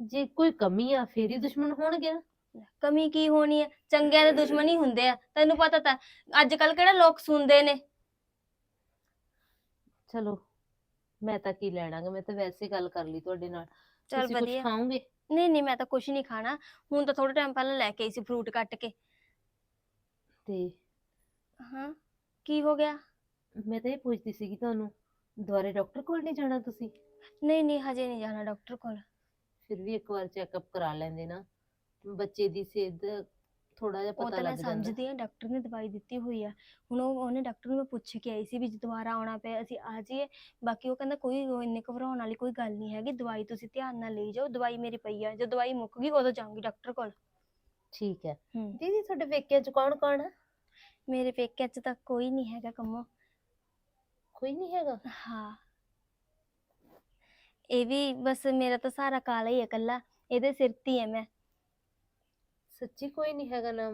ਜੇ ਕੋਈ ਕਮੀ ਆ ਫਿਰ ਹੀ ਦੁਸ਼ਮਣ ਹੋਣਗੇ ਨਾ। ਕਮੀ ਕੀ ਹੋਣੀ ਹੈ ਚੰਗਿਆਂ ਦੇ ਦੁਸ਼ਮਣ ਹੀ ਹੁੰਦੇ ਆ। ਤੈਨੂੰ ਪਤਾ ਤਾਂ ਅੱਜ ਕੱਲ ਕਿਹੜਾ ਲੋਕ ਸੁਣਦੇ ਨੇ? ਚਲੋ ਮੈਂ ਤਾਂ ਕੀ ਲੈਣਾਗਾ ਮੈਂ ਤਾਂ ਵੈਸੇ ਗੱਲ ਕਰ ਲਈ ਤੁਹਾਡੇ ਨਾਲ। ਚੱਲ ਤੁਸੀਂ ਕੁਝ ਵਧੀਆ। ਖਾਓਗੇ? ਨਹੀਂ ਨਹੀਂ ਮੈਂ ਤਾਂ ਕੁਝ ਨਹੀਂ ਖਾਣਾ। ਹੁਣ ਤਾਂ ਥੋੜਾ ਟਾਈਮ ਪਹਿਲਾਂ ਲੈ ਕੇ ਆਈ ਸੀ ਫਰੂਟ ਕੱਟ ਕੇ। ਤੇ ਹਾਂ। ਕੀ ਹੋ ਗਿਆ? ਮੈਂ ਤਾਂ ਇਹ ਪੁੱਛਦੀ ਸੀਗੀ ਤੁਹਾਨੂੰ ਦੁਬਾਰੇ ਡਾਕਟਰ ਕੋਲ ਨਹੀਂ ਜਾਣਾ ਤੁਸੀਂ? ਨਹੀਂ ਨਹੀਂ ਹਜੇ ਨਹੀਂ ਜਾਣਾ ਡਾਕਟਰ ਕੋਲ। ਫਿਰ ਵੀ ਇੱਕ ਵਾਰ ਚੈੱਕਅਪ ਕਰਾ ਲੈਂਦੇ ਨਾ। ਬੱਚੇ ਦੀ ਸਿਹਤ ਥੋੜਾ ਜਿਹਾ ਪਤਾ ਲੱਗ ਜਾਂਦਾ। ਸਮਝਦੀ ਹਾਂ ਡਾਕਟਰ ਨੇ ਦਵਾਈ ਦਿੱਤੀ ਹੋਈ ਆ। ਹੁਣ ਉਹ ਉਹਨੇ ਡਾਕਟਰ ਨੂੰ ਮੈਂ ਪੁੱਛ ਕੇ ਆਈ ਸੀ ਵੀ ਜੇ ਦੁਬਾਰਾ ਆਉਣਾ ਪਿਆ ਅਸੀਂ ਆ ਜਾਈਏ। ਬਾਕੀ ਉਹ ਕਹਿੰਦਾ ਕੋਈ ਉਹ ਇੰਨੇ ਘਬਰਾਉਣ ਵਾਲੀ ਕੋਈ ਗੱਲ ਨਹੀਂ ਹੈਗੀ ਦਵਾਈ ਤੁਸੀਂ ਧਿਆਨ ਨਾਲ ਲਈ ਜਾਓ ਦਵਾਈ ਮੇਰੀ ਪਈ ਆ ਜਦੋਂ ਦਵਾਈ ਮੁੱਕ ਗਈ ਉਦੋਂ ਜਾਊਂਗੀ ਡਾਕਟਰ ਕੋਲ। ਠੀਕ ਹੈ। ਹੂੰ। ਦੀਦੀ ਤੁਹਾਡੇ ਪੇਕਿਆਂ ਚ ਕੌਣ ਕੌਣ ਹੈ ਮੇਰੇ ਪੇਕਿਆਂ 'ਚ ਤਾਂ ਕੋਈ ਨਹੀਂ ਹੈਗਾ ਕੰਮੋ। ਕੋਈ ਨਹੀਂ ਹੈਗਾ? ਹਾਂ। ਇਹ ਵੀ ਬਸ ਮੇਰਾ ਤਾਂ ਸਾਰਾ ਕਾਲਾ ਹੀ ਹੈ ਇਕੱਲਾ। ਇਹਦੇ ਸਿਰ ਤੇ ਹੀ ਹੈ ਮੈਂ। ਸੱਚੀ ਕੋਈ ਨਹੀਂ ਹੈਗਾ ਨਾ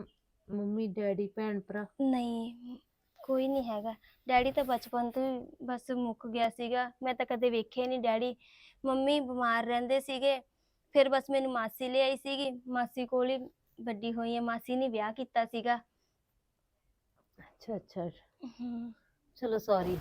ਮੰਮੀ ਡੈਡੀ ਭੈਣ ਭਰਾ? ਨਹੀਂ ਕੋਈ ਨਹੀਂ ਹੈਗਾ। ਡੈਡੀ ਤਾਂ ਬਚਪਨ ਤੋਂ ਹੀ ਬਸ ਮੁੱਕ ਗਿਆ ਸੀਗਾ। ਮੈਂ ਤਾਂ ਕਦੇ ਵੇਖਿਆ ਨਹੀਂ ਡੈਡੀ। ਮੰਮੀ ਬਿਮਾਰ ਰਹਿੰਦੇ ਸੀਗੇ। ਫਿਰ ਬਸ ਮੈਨੂੰ ਮਾਸੀ ਲਿਆਈ ਸੀਗੀ। ਮਾਸੀ ਕੋਲ ਹੀ ਵੱਡੀ ਹੋਈ ਹੈ ਮਾਸੀ ਨੇ ਵਿਆਹ ਕੀਤਾ ਸੀਗਾ। ਅੱਛਾ ਅੱਛਾ। ਹਮ, ਚਲੋ ਸੌਰੀ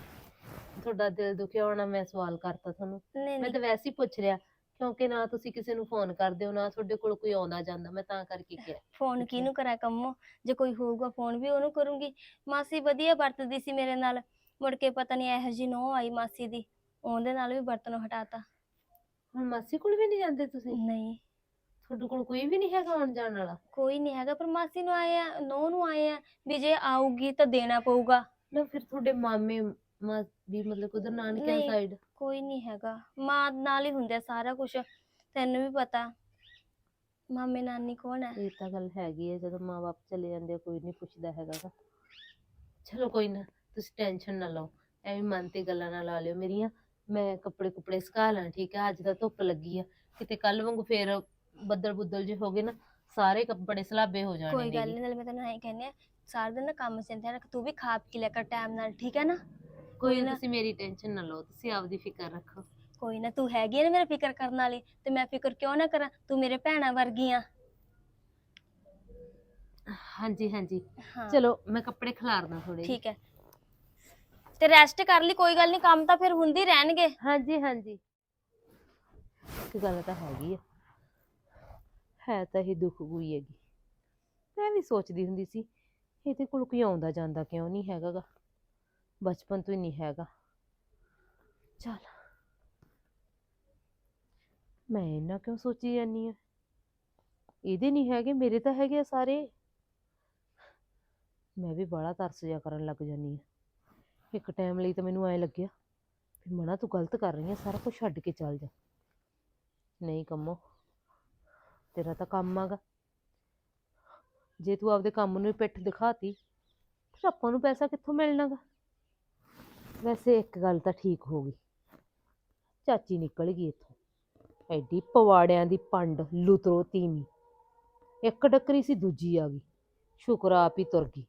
ਤੁਹਾਡਾ ਦਿਲ ਦੁਖਿਆ ਹੋਣਾ ਮੈਂ ਸਵਾਲ ਕਰਤਾ ਤੁਹਾਨੂੰ। ਨਹੀਂ ਮੈਂ ਨਹੀਂ। ਤਾਂ ਵੈਸੇ ਹੀ ਪੁੱਛ ਰਿਹਾ ਕਿਉਂਕਿ ਨਾ ਤੁਸੀਂ ਕਿਸੇ ਨੂੰ ਫੋਨ ਕਰਦੇ ਹੋ ਨਾ ਤੁਹਾਡੇ ਕੋਲ ਕੋਈ ਆਉਂਦਾ ਜਾਂਦਾ ਮੈਂ ਤਾਂ ਕਰਕੇ ਕਿਹਾ। ਫੋਨ ਅੱਛਾ। ਕਿਹਨੂੰ ਕਰਾਂ ਕੰਮੋ? ਜੇ ਕੋਈ ਹੋਊਗਾ ਫੋਨ ਵੀ ਉਹਨੂੰ ਕਰੂੰਗੀ। ਮਾਸੀ ਵਧੀਆ ਵਰਤਦੀ ਸੀ ਮੇਰੇ ਨਾਲ। ਮੁੜ ਕੇ ਪਤਾ ਨਹੀਂ ਇਹੋ ਜਿਹੀ ਨੋ ਆਈ ਮਾਸੀ ਦੀ। ਉਹਦੇ ਨਾਲ ਵੀ ਵਰਤਨੋਂ ਹਟਾਤਾ। ਹੁਣ ਮਾਸੀ ਕੋਲ ਵੀ ਨਹੀਂ ਜਾਂਦੇ ਤੁਸੀਂ? ਨਹੀਂ। ਤੁਹਾਡੇ ਕੋਲ ਕੋਈ ਵੀ ਨਹੀਂ ਹੈਗਾ ਆਉਣ ਜਾਣ ਵਾਲਾ? ਕੋਈ ਨਹੀਂ ਹੈਗਾ ਪਰ ਮਾਸੀ ਨੂੰ ਆਏ ਆ ਨੋ ਨੂੰ ਆਏ ਆ ਵੀ ਜੇ ਆਊਗੀ ਤਾਂ ਦੇਣਾ ਪਊਗਾ। ਨਾ ਫਿਰ ਤੁਹਾਡੇ ਮਾਮੇ ਮਾ ਵੀ ਮਤਲਬ ਉਧਰ ਨਾਨਕਿਆਂ ਨਹੀਂ। ਸਾਈਡ ਕੋਈ ਨਹੀਂ ਹੈਗਾ। ਮਾਂ ਨਾਲ ਹੀ ਹੁੰਦਾ ਸਾਰਾ ਕੁਝ ਤੈਨੂੰ ਵੀ ਪਤਾ। ਮਾਮੇ ਨਾਨੀ ਕੌਣ ਹੈ ਇਹ ਤਾਂ ਗੱਲ ਹੈਗੀ ਹੈ ਜਦੋਂ ਮਾਂ-ਬਾਪ ਚਲੇ ਜਾਂਦੇ ਆ, ਕੋਈ ਨਹੀਂ ਪੁੱਛਦਾ ਹੈਗਾ ਗਾ। ਚਲੋ ਕੋਈ ਨਾ ਤੁਸੀਂ ਟੈਨਸ਼ਨ ਨਾ ਲਓ। ਐਵੇਂ ਮਨ ਤੇ ਗੱਲਾਂ ਨਾ ਲਾ ਲਿਓ ਮੇਰੀਆਂ। ਮੈਂ ਕੱਪੜੇ ਕੁਪੜੇ ਸੁਕਾ ਲਾਂ ਠੀਕ ਹੈ ਅੱਜ ਤਾਂ ਧੁੱਪ ਲੱਗੀ ਆ। ਕਿਤੇ ਕੱਲ ਵਾਂਗੂ ਫੇਰ ਬੱਦਲ ਬੁੱਦਲ ਜੇ ਹੋ ਗਏ ਨਾ ਸਾਰੇ ਕੱਪੜੇ ਸਲਾਬੇ ਹੋ ਜਾਣੇ ਕੋਈ ਗੱਲ। ਨਹੀਂ ਨਾਲ ਮੈਂ ਤੈਨੂੰ ਐਂ ਕਹਿੰਦੀ ਆ ਸਾਰਾ ਦਿਨ ਨਾ ਕੰਮ ਚਿੰਤਾ ਰੱਖ ਤੂੰ ਵੀ ਖਾ ਪੀ ਲਿਆ ਕਰ ਟਾਈਮ ਨਾਲ ਠੀਕ ਹੈ ਨਾ? ਕੋਈ ਨਾ। ਤੁਸੀਂ ਮੇਰੀ ਟੈਨਸ਼ਨ ਨਾ ਲਓ ਤੁਸੀਂ ਆਪਦੀ ਫਿਕਰ ਰੱਖੋ। ਕੋਈ ਨਾ ਤੂੰ ਹੈਗੀ ਆ ਨਾ ਮੇਰਾ ਫਿਕਰ ਕਰਨ ਵਾਲੀ ਤੇ ਮੈਂ ਫਿਕਰ ਕਿਉਂ ਨਾ ਕਰਾਂ? ਤੂੰ ਮੇਰੇ ਭੈਣਾਂ ਵਰਗੀ ਆ। ਹਾਂਜੀ ਹਾਂਜੀ। ਹਾਂ। ਚਲੋ ਮੈਂ ਕੱਪੜੇ ਖਿਲਾਰਦਾ ਥੋੜੇ ਠੀਕ ਹੈ। ਤੇ ਰੈਸਟ ਕਰ ਲਈ ਕੋਈ ਗੱਲ ਨਹੀਂ ਕੰਮ ਤਾਂ ਫਿਰ ਹੁੰਦੇ ਰਹਿਣਗੇ। ਹਾਂਜੀ ਹਾਂਜੀ। ਇੱਕ ਗੱਲ ਤਾਂ ਹੈਗੀ ਆ। ਹੈ ਤਾਂ ਇਹ ਦੁੱਖ ਗਈ ਹੈਗੀ। ਮੈਂ ਵੀ ਸੋਚਦੀ ਹੁੰਦੀ ਸੀ, ਇਹਦੇ ਕੋਲ ਕੋਈ ਆਉਂਦਾ ਜਾਂਦਾ ਕਿਉਂ ਨਹੀਂ ਹੈਗਾ ਗਾ ਬਚਪਨ ਤੋਂ ਹੀ ਨਹੀਂ ਹੈਗਾ। ਚੱਲ। ਮੈਂ ਇਹਨਾਂ ਕਿਉਂ ਸੋਚੀ ਜਾਂਦੀ ਆ ਇਹਦੇ ਨਹੀਂ ਹੈਗੇ, ਮੇਰੇ ਤਾਂ ਹੈਗੇ ਆ ਸਾਰੇ। ਮੈਂ ਵੀ ਬੜਾ ਤਰਸ ਜਿਹਾ ਕਰਨ ਲੱਗ ਜਾਂਦੀ ਆ ਇੱਕ ਟਾਈਮ ਲਈ ਤਾਂ ਮੈਨੂੰ ਐ ਲੱਗਿਆ ਵੀ ਮਨਾ ਤੂੰ ਗਲਤ ਕਰ ਰਹੀ ਹੈ ਸਾਰਾ ਕੁਝ ਛੱਡ ਕੇ ਚੱਲ ਜਾ। ਨਹੀਂ ਕੰਮੋ। ਤੇਰਾ ਤਾਂ ਕੰਮ ਆਗਾ। ਜੇ ਤੂੰ ਆਪਦੇ ਕੰਮ ਨੂੰ ਹੀ ਪਿੱਠ ਦਿਖਾਤੀ, ਫਿਰ ਆਪਾਂ ਨੂੰ ਪੈਸਾ ਕਿੱਥੋਂ ਮਿਲਣਾਗਾ? ਵੈਸੇ ਇੱਕ ਗੱਲ ਤਾਂ ਠੀਕ ਹੋ ਗਈ। ਚਾਚੀ ਨਿਕਲ ਗਈ ਇੱਥੋਂ। ਐਡੀ ਪਵਾੜਿਆਂ ਦੀ ਪੰਡ, ਲੁਤਰੋ ਤੀਵੀਂ। ਇੱਕ ਡੱਕਰੀ ਸੀ, ਦੂਜੀ ਆ ਗਈ। ਸ਼ੁਕਰ ਆ ਆਪ ਹੀ ਤੁਰ ਗਈ।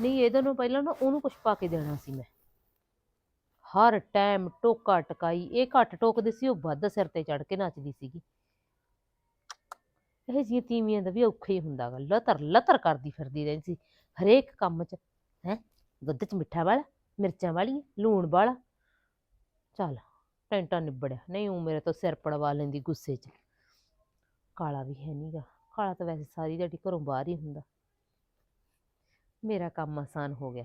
ਨਹੀਂ, ਇਹਦੇ ਨੂੰ ਪਹਿਲਾਂ ਨਾ ਉਹਨੂੰ ਕੁਛ ਪਾ ਕੇ ਦੇਣਾ ਸੀ ਮੈਂ। ਹਰ ਟਾਈਮ ਟੋਕਾ ਟਕਾਈ, ਇਹ ਘੱਟ ਟੋਕਦੇ ਸੀ, ਉਹ ਵੱਧ ਸਿਰ ਤੇ ਚੜ ਕੇ ਨੱਚਦੀ ਸੀਗੀ। ਇਹ ਜੀ ਤੀਵੀਆਂ ਦਾ ਵੀ ਔਖਾ ਹੀ ਹੁੰਦਾ ਗਾ, ਲਤਰ ਲਤਰ ਕਰਦੀ ਫਿਰਦੀ ਰਹਿੰਦੀ ਸੀ, ਹਰੇਕ ਕੰਮ 'ਚ, ਹੈ, ਦੁੱਧ 'ਚ ਮਿੱਠਾ ਵਾਲਾ, ਮਿਰਚਾਂ ਵਾਲੀ ਲੂਣ ਵਾਲਾ, ਚੱਲ ਟੈਂਟਾ ਨਿਬੜਿਆ, ਨਹੀਂ ਉਹ ਮੇਰੇ ਤੋਂ ਸਿਰ ਪੜਵਾ ਲੈਂਦੀ ਗੁੱਸੇ 'ਚ, ਕਾਲਾ ਵੀ ਹੈ ਨਹੀਂਗਾ ਕਾਲਾ ਤਾਂ ਵੈਸੇ ਸਾਰੀ ਦਿਹਾੜੀ ਘਰੋਂ ਬਾਹਰ ਹੀ ਹੁੰਦਾ, ਮੇਰਾ ਕੰਮ ਆਸਾਨ ਹੋ ਗਿਆ,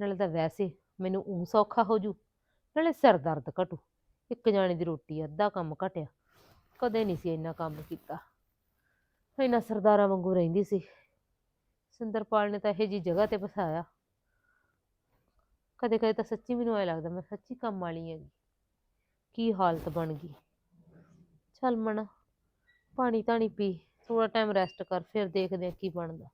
ਨਾਲੇ ਤਾਂ ਵੈਸੇ ਮੈਨੂੰ ਊਂ ਸੌਖਾ ਹੋ ਜੂ, ਨਾਲੇ ਸਿਰ ਦਰਦ ਘਟੂ, ਇੱਕ ਜਾਣੇ ਦੀ ਰੋਟੀ ਅੱਧਾ ਕੰਮ ਘਟਿਆ, ਕਦੇ ਨਹੀਂ ਸੀ ਇੰਨਾ ਕੰਮ ਕੀਤਾ। ਇੰਨਾ ਸਰਦਾਰਾਂ ਵਾਂਗੂ ਰਹਿੰਦੀ ਸੀ। ਸੁੰਦਰਪਾਲ ਨੇ ਤਾਂ ਇਹੋ ਜੀ ਜਗ੍ਹਾ ਤੇ ਫਸਾਇਆ। ਕਦੇ ਕਦੇ ਤਾਂ ਸੱਚੀ ਮੈਨੂੰ ਐ ਲੱਗਦਾ, ਮੈਂ ਸੱਚੀ ਕੰਮ ਵਾਲੀ ਹੈਗੀ। ਕੀ ਹਾਲਤ ਬਣ ਗਈ। ਚੱਲ ਮਣਾ ਪਾਣੀ ਧਾਣੀ ਪੀ ਥੋੜਾ ਟਾਈਮ ਰੈਸਟ ਕਰ, ਫਿਰ ਦੇਖਦੇ ਆ ਕੀ ਬਣਦਾ।